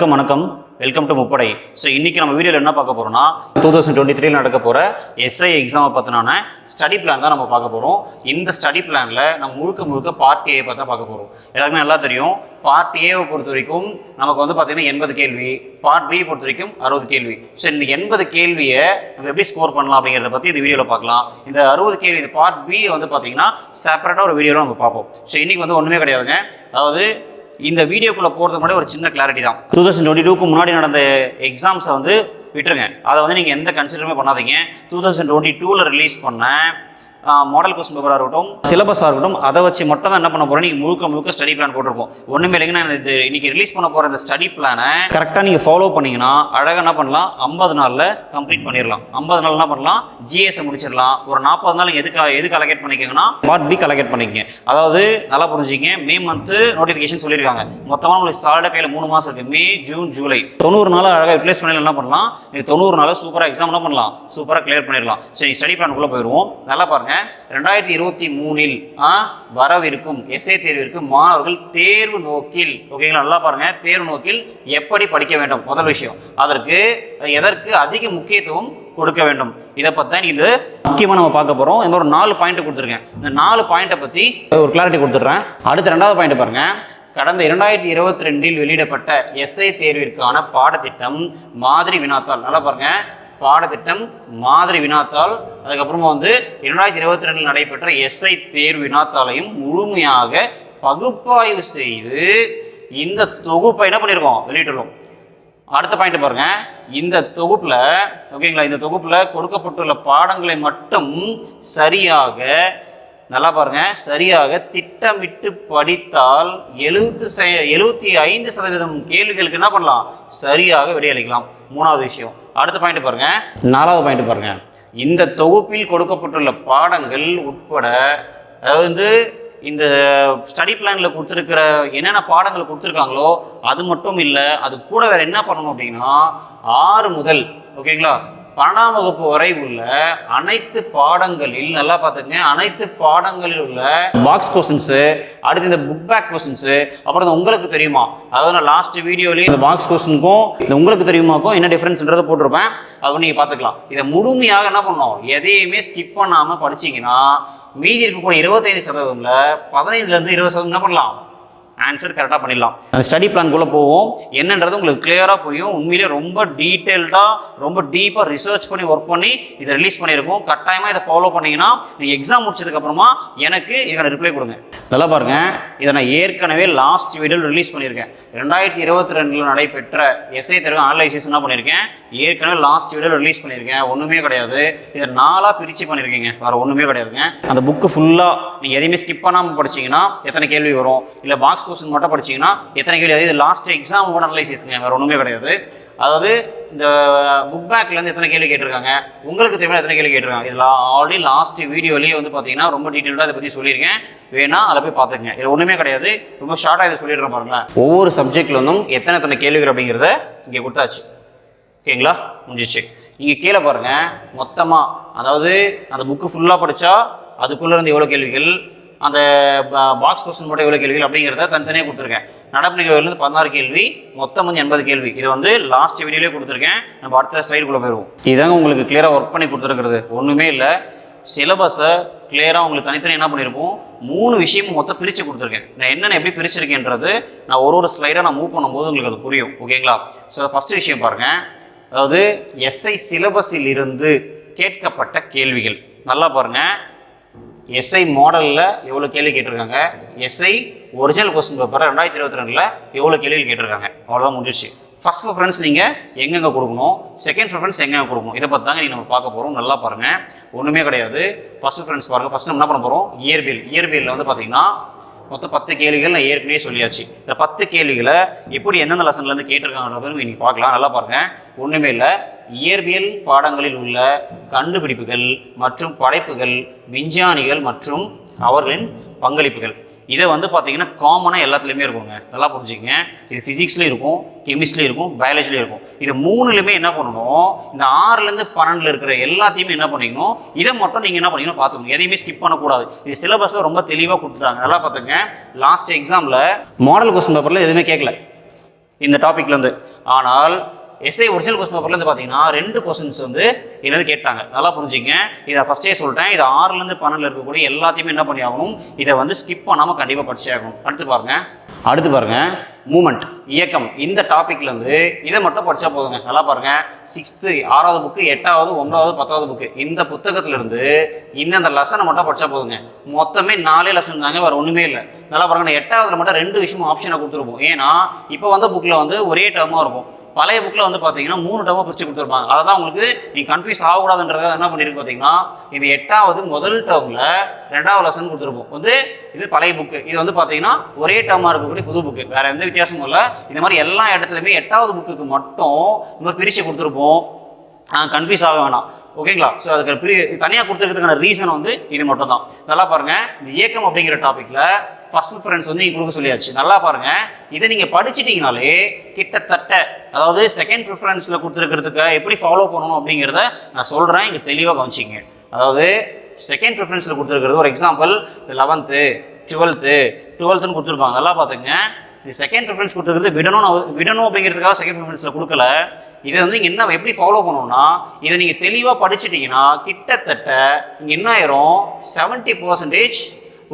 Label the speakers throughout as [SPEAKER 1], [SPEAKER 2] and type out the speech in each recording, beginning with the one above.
[SPEAKER 1] எல்லாருக்கும் வணக்கம். Welcome to முப்படை. ஸோ இன்னைக்கு நம்ம வீடியோவில் என்ன பார்க்க போறோம்னா டூ தௌசண்ட் டுவெண்ட்டி த்ரீல நடக்க போகிற எஸ்ஐ எக்ஸாமை பற்றினான ஸ்டடி பிளான் தான் நம்ம பார்க்க போகிறோம் இந்த ஸ்டடி பிளானில் நம்ம முழுக்க முழுக்க பார்ட் ஏ பற்றி தான் பார்க்க போகிறோம் எல்லாருக்குமே நல்லா தெரியும். பார்ட் ஏவை பொறுத்த வரைக்கும் நமக்கு வந்து பார்த்தீங்கன்னா எண்பது கேள்வி. பார்ட் பி பொறுத்த வரைக்கும் அறுபது கேள்வி. ஸோ இந்த எண்பது கேள்வியை நம்ம எப்படி ஸ்கோர் பண்ணலாம் அப்படிங்கிறத பற்றி இந்த வீடியோவில் பார்க்கலாம். இந்த அறுபது கேள்வி இந்த பார்ட் பி வந்து பார்த்தீங்கன்னா செப்பரேட்டாக ஒரு வீடியோவில் நம்ம பார்ப்போம். ஸோ இன்னைக்கு வந்து ஒன்றுமே கிடையாதுங்க. அதாவது இந்த வீடியோக்குள்ளே போகிறதுக்கு முன்னாடி ஒரு சின்ன கிளாரிட்டி தான். டூ தௌசண்ட் டுவெண்ட்டி டூக்கு முன்னாடி நடந்த எக்ஸாம்ஸை வந்து விட்டுருங்க. அதை வந்து நீங்கள் எந்த கன்சிடருமே பண்ணாதீங்க. டூ தௌசண்ட் டுவெண்ட்டி டூவில் ரிலீஸ் பண்ண மாடல் கொஸ்டின் பேப்பராக இருக்கட்டும் சிலபஸாக இருக்கட்டும் அதை வச்சு மட்டும் தான் என்ன பண்ண போகிறோம் நீங்கள் முழுக்க முழுக்க ஸ்டடி பிளான் போட்டிருப்போம். ஒன்றுமே இல்லைங்கன்னா இந்த இன்னைக்கு ரிலீஸ் பண்ண போகிற இந்த ஸ்டடி பிளானை கரெக்டாக நீங்கள் ஃபாலோ பண்ணிங்கன்னா அழகாக என்ன பண்ணலாம்? ஐம்பது நாளில் கம்ப்ளீட் பண்ணிடலாம். ஐம்பது நாள் என்ன பண்ணலாம்? ஜிஎஸ்ஸை முடிச்சிடலாம். ஒரு நாற்பது நாள் எதுக்கு எதுக்கு அலகேட் பண்ணிக்கோங்கன்னா பார்ட் பி அலகேட் பண்ணிக்கங்க. அதாவது நல்லா புரிஞ்சுங்க மே மந்த்து நோட்டிஃபிகேஷன் சொல்லியிருக்காங்க. மொத்தமாக உங்களுக்கு சாலிடாக கையில் மூணு மாதம் இருக்குது மே ஜூன் ஜூலை தொண்ணூறு நாள் அழகாக யூட்டிலைஸ் பண்ணி என்ன பண்ணலாம்? தொண்ணூறு நாள் சூப்பராக எக்ஸாம் என்ன பண்ணலாம்? சூப்பராக கிளியர் பண்ணிடலாம். சரி ஸ்டடி பிளானுக்குள்ளே போயிடுவோம். நல்லா பாருங்க. ரெண்டாயிரத்தி இருபத்தி மூணில் வரவிருக்கும் எஸ்ஏ தேர்விற்கு மாணவர்கள் தேர்வு நோக்கில் ஓகேங்களா நல்லா பாருங்க. தேர்வு நோக்கில் எப்படி படிக்க வேண்டும்? முதல் விஷயம். அதற்கு எதற்கு அதிக முக்கியத்துவம் கொடுக்க வேண்டும்? இதை பற்றி தான் இது முக்கியமாக நம்ம பார்க்க போகிறோம் இந்த ஒரு நாலு பாயிண்ட் கொடுத்துருக்கேன். இந்த நாலு பாயிண்ட்டை பற்றி ஒரு கிளாரிட்டி கொடுத்துட்றேன். அடுத்த ரெண்டாவது பாயிண்ட் பாருங்க. கடந்த இரண்டாயிரத்தி இருபத்தி ரெண்டில் வெளியிடப்பட்ட எஸ்ஐ தேர்விற்கான பாடத்திட்டம் மாதிரி வினாத்தாள். நல்லா பாருங்க. பாடத்திட்டம் மாதிரி வினாத்தாள் அதுக்கப்புறமா வந்து இரண்டாயிரத்தி இருபத்தி ரெண்டில் நடைபெற்ற எஸ்ஐ தேர்வு வினாத்தாளையும் முழுமையாக பகுப்பாய்வு செய்து இந்த தொகுப்பை என்ன பண்ணியிருக்கோம் வெளியிட்டுள்ளோம் அடுத்த பாயிண்ட் பாருங்க. இந்த தொகுப்பில் ஓகேங்களா? இந்த தொகுப்பில் கொடுக்கப்பட்டுள்ள பாடங்களை மட்டும் சரியாக நல்லா பாருங்க. சரியாக திட்டமிட்டு படித்தால் எழுபத்து எழுபத்தி ஐந்து சதவீதம் கேள்விகளுக்கு என்ன பண்ணலாம்? சரியாக விடையளிக்கலாம் மூணாவது விஷயம். அடுத்த பாயிண்ட் பாருங்க. நாலாவது பாயிண்ட் பாருங்க. இந்த தொகுப்பில் கொடுக்கப்பட்டுள்ள பாடங்கள் உட்பட அதாவது வந்து இந்த ஸ்டடி பிளானில் கொடுத்துருக்கிற என்னென்ன பாடங்கள் கொடுத்துருக்காங்களோ அது மட்டும் இல்லை அது கூட வேற என்ன பண்ணணும் அப்படின்னா ஆறு முதல் ஓகேங்களா பன்னெண்டாம் வகுப்பு வரை உள்ள அனைத்து பாடங்களில் நல்லா பார்த்துங்க அனைத்து பாடங்களில் உள்ள பாக்ஸ் கொஸ்டின்ஸு அடுத்து இந்த புக் பேக் கொஸ்டின்ஸு அப்புறம் இந்த உங்களுக்கு தெரியுமா? அதாவது நான் லாஸ்ட் வீடியோலேயே இந்த பாக்ஸ் கொஸ்டினுக்கும் இந்த உங்களுக்கு தெரியுமாக்கும் என்ன டிஃப்ரென்ஸ்ன்றதை போட்டிருப்பேன். அது நீங்கள் பார்த்துக்கலாம். இதை முழுமையாக என்ன பண்ணணும்? எதையுமே ஸ்கிப் பண்ணாமல் படிச்சீங்கன்னா மீதி இருக்கக்கூடிய இருபத்தைந்து சதவீதம்ல பதினைந்துலேருந்து இருபது சதவீதம் என்ன பண்ணலாம்? ஆன்சர் கரெக்டாக பண்ணிடலாம். அந்த ஸ்டடி பிளான்குள்ளே போவோம். என்னன்றது உங்களுக்கு கிளியராக புரியும். உண்மையிலே ரொம்ப டீட்டெயில்டாக ரொம்ப டீப்பாக ரிசர்ச் பண்ணி ஒர்க் பண்ணி இதை ரிலீஸ் பண்ணியிருக்கோம். கட்டாயமாக இதை ஃபாலோ பண்ணிங்கன்னா நீங்கள் எக்ஸாம் முடிச்சதுக்கப்புறமா எனக்கு இதுக்கான ரிப்ளை கொடுங்க. நல்லா பாருங்க. இதை நான் ஏற்கனவே லாஸ்ட் வீடியோவில் ரிலீஸ் பண்ணியிருக்கேன். ரெண்டாயிரத்தி இருபத்தி ரெண்டில் நடைபெற்ற எஸ்ஐ தேர்வு அனலைசிஸ் என்ன பண்ணியிருக்கேன்? ஏற்கனவே லாஸ்ட் வீடியோவில் ரிலீஸ் பண்ணியிருக்கேன். ஒன்றுமே கிடையாது. இதை நாலாக பிரித்து பண்ணியிருக்கீங்க. வேறு ஒன்றுமே கிடையாதுங்க. அந்த புக்கு ஃபுல்லாக நீங்கள் எதையுமே ஸ்கிப் பண்ணாமல் படிச்சீங்கன்னா எத்தனை கேள்வி வரும்? இல்லை பாக்ஸ் கொஸ்டின் மட்டும் படிச்சீங்கன்னா எத்தனை கேள்வி? இது லாஸ்ட் எக்ஸாமோட அனலைசிஸ்ங்க வேறு ஒன்றுமே கிடையாது. அதாவது இந்த புக் பேக்லேருந்து எத்தனை கேள்வி கேட்டிருக்காங்க? உங்களுக்கு தெரியுமா எத்தனை கேள்வி கேட்டிருக்காங்க? இதில் ஆல்ரெடி லாஸ்ட் வீடியோலேயே வந்து பார்த்தீங்கன்னா ரொம்ப டீட்டெயிலாக அதை பற்றி சொல்லியிருக்கேன். வேணா அதை போய் பார்த்துங்க இது ஒன்றுமே கிடையாது. ரொம்ப ஷார்ட்டாக இதை சொல்லிடுறேன் பாருங்களேன். ஒவ்வொரு சப்ஜெக்ட்லேருந்தும் எத்தனை எத்தனை கேள்விகள் அப்படிங்கிறத இங்கே கொடுத்தாச்சு. ஓகேங்களா முடிஞ்சிச்சு. இங்கே கீழே பாருங்கள் மொத்தமாக அதாவது அந்த புக்கு ஃபுல்லாக படித்தா அதுக்குள்ளே இருந்து எவ்வளோ கேள்விகள்? அந்த பாக்ஸ் கொஸ்டின் மட்டும் இவ்வளோ கேள்விகள் அப்படிங்கிறத தனித்தனியாக கொடுத்துருக்கேன். நடப்பு நிகழ்வுலேருந்து பதினாறு கேள்வி மொத்தம் வந்து எண்பது கேள்வி. இது வந்து லாஸ்ட் வீடியோலேயே கொடுத்துருக்கேன். நம்ம அடுத்த ஸ்லைடுக்குள்ளே போயிடுவோம் இதுதான் உங்களுக்கு கிளியராக ஒர்க் பண்ணி கொடுத்துருக்கிறது. ஒன்றுமே இல்லை. சிலபஸை கிளியராக உங்களுக்கு தனித்தனி என்ன பண்ணியிருப்போம் மூணு விஷயமும் மொத்தம் பிரித்து கொடுத்துருக்கேன். நான் என்னென்ன எப்படி பிரிச்சிருக்கேன்றது நான் ஒரு ஒரு ஸ்லைடாக நான் மூவ் பண்ணும்போது உங்களுக்கு அது புரியும். ஓகேங்களா ஸோ ஃபஸ்ட்டு விஷயம் பாருங்கள் அதாவது எஸ்ஐ சிலபஸில் இருந்து கேட்கப்பட்ட கேள்விகள். நல்லா பாருங்கள் எஸ்ஐ மாடலில் எவ்வளோ கேள்வி கேட்டிருக்காங்க? எஸ்ஐ ஒரிஜினல் கொஸ்டின் பேப்பர் ரெண்டாயிரத்தி இருபத்தி ரெண்டில் எவ்வளோ கேள்வி கேட்டிருக்காங்க? அவ்வளோதான் முடிஞ்சிச்சு ஃபர்ஸ்ட் ப்ரிஃபரன்ஸ் நீங்கள் எங்கெங்கே கொடுக்கணும்? செகண்ட் ப்ரிஃபரன்ஸ் எங்கெங்கே கொடுக்கணும்? இதை பற்றி தாங்க நீங்கள் நம்ம பார்க்க போகிறோம் நல்லா பாருங்கள் ஒன்றுமே கிடையாது. ஃபர்ஸ்ட் ப்ரிஃபரன்ஸ் பாருங்கள் ஃபஸ்ட் நம்ம என்ன பண்ண போகிறோம் இயற்பியல் இயற்பியலில் வந்து பார்த்தீங்கன்னா மொத்தம் பத்து கேள்விகள் நான் ஏற்கனவே சொல்லியாச்சு. இந்த பத்து கேள்விகளை எப்படி எந்தெந்த லெசன்லேருந்து கேட்டிருக்காங்கன்றத இன்னைக்கு பார்க்கலாம். நல்லா பாருங்கள் ஒன்றுமே இல்லை. இயற்பியல் பாடங்களில் உள்ள கண்டுபிடிப்புகள் மற்றும் படைப்புகள் விஞ்ஞானிகள் மற்றும் அவர்களின் பங்களிப்புகள். இதை வந்து பார்த்தீங்கன்னா காமனாக எல்லாத்துலேயுமே இருக்குங்க. நல்லா புரிஞ்சுக்கங்க. இது ஃபிசிக்ஸ்லேயும் இருக்கும் கெமிஸ்ட்லேயும் இருக்கும் பயாலஜிலையும் இருக்கும். இது மூணுலையுமே என்ன பண்ணணும் இந்த ஆறுலேருந்து பன்னெண்டில் இருக்கிற எல்லாத்தையுமே என்ன பண்ணிக்கணும் இதை மட்டும் நீங்கள் என்ன பண்ணிக்கணும் பார்த்துக்கணும். எதையுமே ஸ்கிப் பண்ணக்கூடாது. இது சிலபஸில் ரொம்ப தெளிவாக கொடுத்துட்டாங்க. நல்லா பார்த்துங்க. லாஸ்ட் எக்ஸாமில் மாடல் கொஸ்டின் பேப்பரில் எதுவுமே கேட்கல. இந்த டாப்பிக்லேருந்து ஆனால் எஸ்ஐ ஒரிஜினல் கொஸ்டின் பேப்பர்லேருந்து பார்த்தீங்கன்னா ரெண்டு கொஸ்டின்ஸ் வந்து என்னது கேட்டாங்க. நல்லா புரிஞ்சுங்க. இதை ஃபஸ்ட்டே சொல்லிட்டேன் இது ஆறுலேருந்து பன்னெண்டில் இருக்கக்கூடிய எல்லாத்தையுமே என்ன பண்ணி ஆகணும் இதை வந்து ஸ்கிப் பண்ணாமல் கண்டிப்பாக படிச்சே ஆகணும். அடுத்து பாருங்க. அடுத்து பாருங்க. மூமெண்ட் இயக்கம். இந்த டாபிக்லேருந்து இதை மட்டும் படிச்சா போதுங்க. நல்லா பாருங்க. சிக்ஸ்த்து ஆறாவது புக்கு எட்டாவது ஒன்பதாவது பத்தாவது புக்கு இந்த புத்தகத்திலிருந்து இந்தந்த லெசனை மட்டும் படிச்சா போதுங்க. மொத்தமே நாலே லெசன் தாங்க. வேறு ஒன்றுமே இல்லை. நல்லா பாருங்க. நான் எட்டாவதுல மட்டும் ரெண்டு விஷயம் ஆப்ஷனை கொடுத்துருப்போம். ஏன்னா இப்போ வந்த புக்கில் வந்து ஒரே டேர்மாக இருக்கும். பழைய புக்கில் வந்து பார்த்தீங்கன்னா மூணு டேர்மாக பிரித்து கொடுத்துருப்பாங்க. அதை தான் உங்களுக்கு நீங்கள் கன்ஃபியூஸ் ஆகக்கூடாதுன்றதை என்ன பண்ணியிருக்கு பார்த்தீங்கன்னா இது எட்டாவது முதல் டேர்மில் ரெண்டாவது லெசன் கொடுத்துருப்போம். வந்து இது பழைய புக்கு இது வந்து பார்த்தீங்கன்னா ஒரே டேர்மாக இருக்கக்கூடிய புது புக்கு வேறு எந்த வித்தியாசமும் இல்லை. இந்த மாதிரி எல்லா இடத்துலையுமே எட்டாவது புக்குக்கு மட்டும் இந்த மாதிரி பிரித்து கொடுத்துருப்போம். கன்ஃபியூஸ் ஆக வேணாம். ஓகேங்களா ஸோ அதுக்கு பிரி தனியாக கொடுத்துருக்கிறதுக்கான ரீசன் வந்து இது மட்டும் தான் நல்லா பாருங்கள் இந்த இயக்கம் அப்படிங்கிற டாப்பிக்கில் ஃபர்ஸ்ட் ப்ரிஃபரன்ஸ் வந்து நீங்கள் கொடுக்க சொல்லியாச்சு. நல்லா பாருங்க. இதை நீங்கள் படிச்சிட்டிங்கனாலே கிட்டத்தட்ட அதாவது செகண்ட் ப்ரிஃபரன்ஸில் கொடுத்துருக்கிறதுக்கு எப்படி ஃபாலோ பண்ணணும் அப்படிங்கிறத நான் சொல்கிறேன் இங்கே தெளிவாக கவனிச்சிங்க. அதாவது செகண்ட் ப்ரிஃபரன்ஸில் கொடுத்துருக்கிறது ஒரு எக்ஸாம்பிள் லெவன்த்து டுவெல்த்து டுவெல்த்துன்னு கொடுத்துருப்பாங்க. நல்லா பார்த்துங்க இது செகண்ட் ப்ரிஃபரன்ஸ் கொடுத்துருக்கிறது விடணும் விடணும் அப்படிங்கிறதுக்காக செகண்ட் ப்ரிஃபரன்ஸில் கொடுக்கல. இதை வந்து நீங்கள் என்ன எப்படி ஃபாலோ பண்ணணும்னா இதை நீங்கள் தெளிவாக படிச்சிட்டிங்கன்னா கிட்டத்தட்ட இங்கே என்ன ஆயிரும்? செவன்ட்டி பர்சன்டேஜ்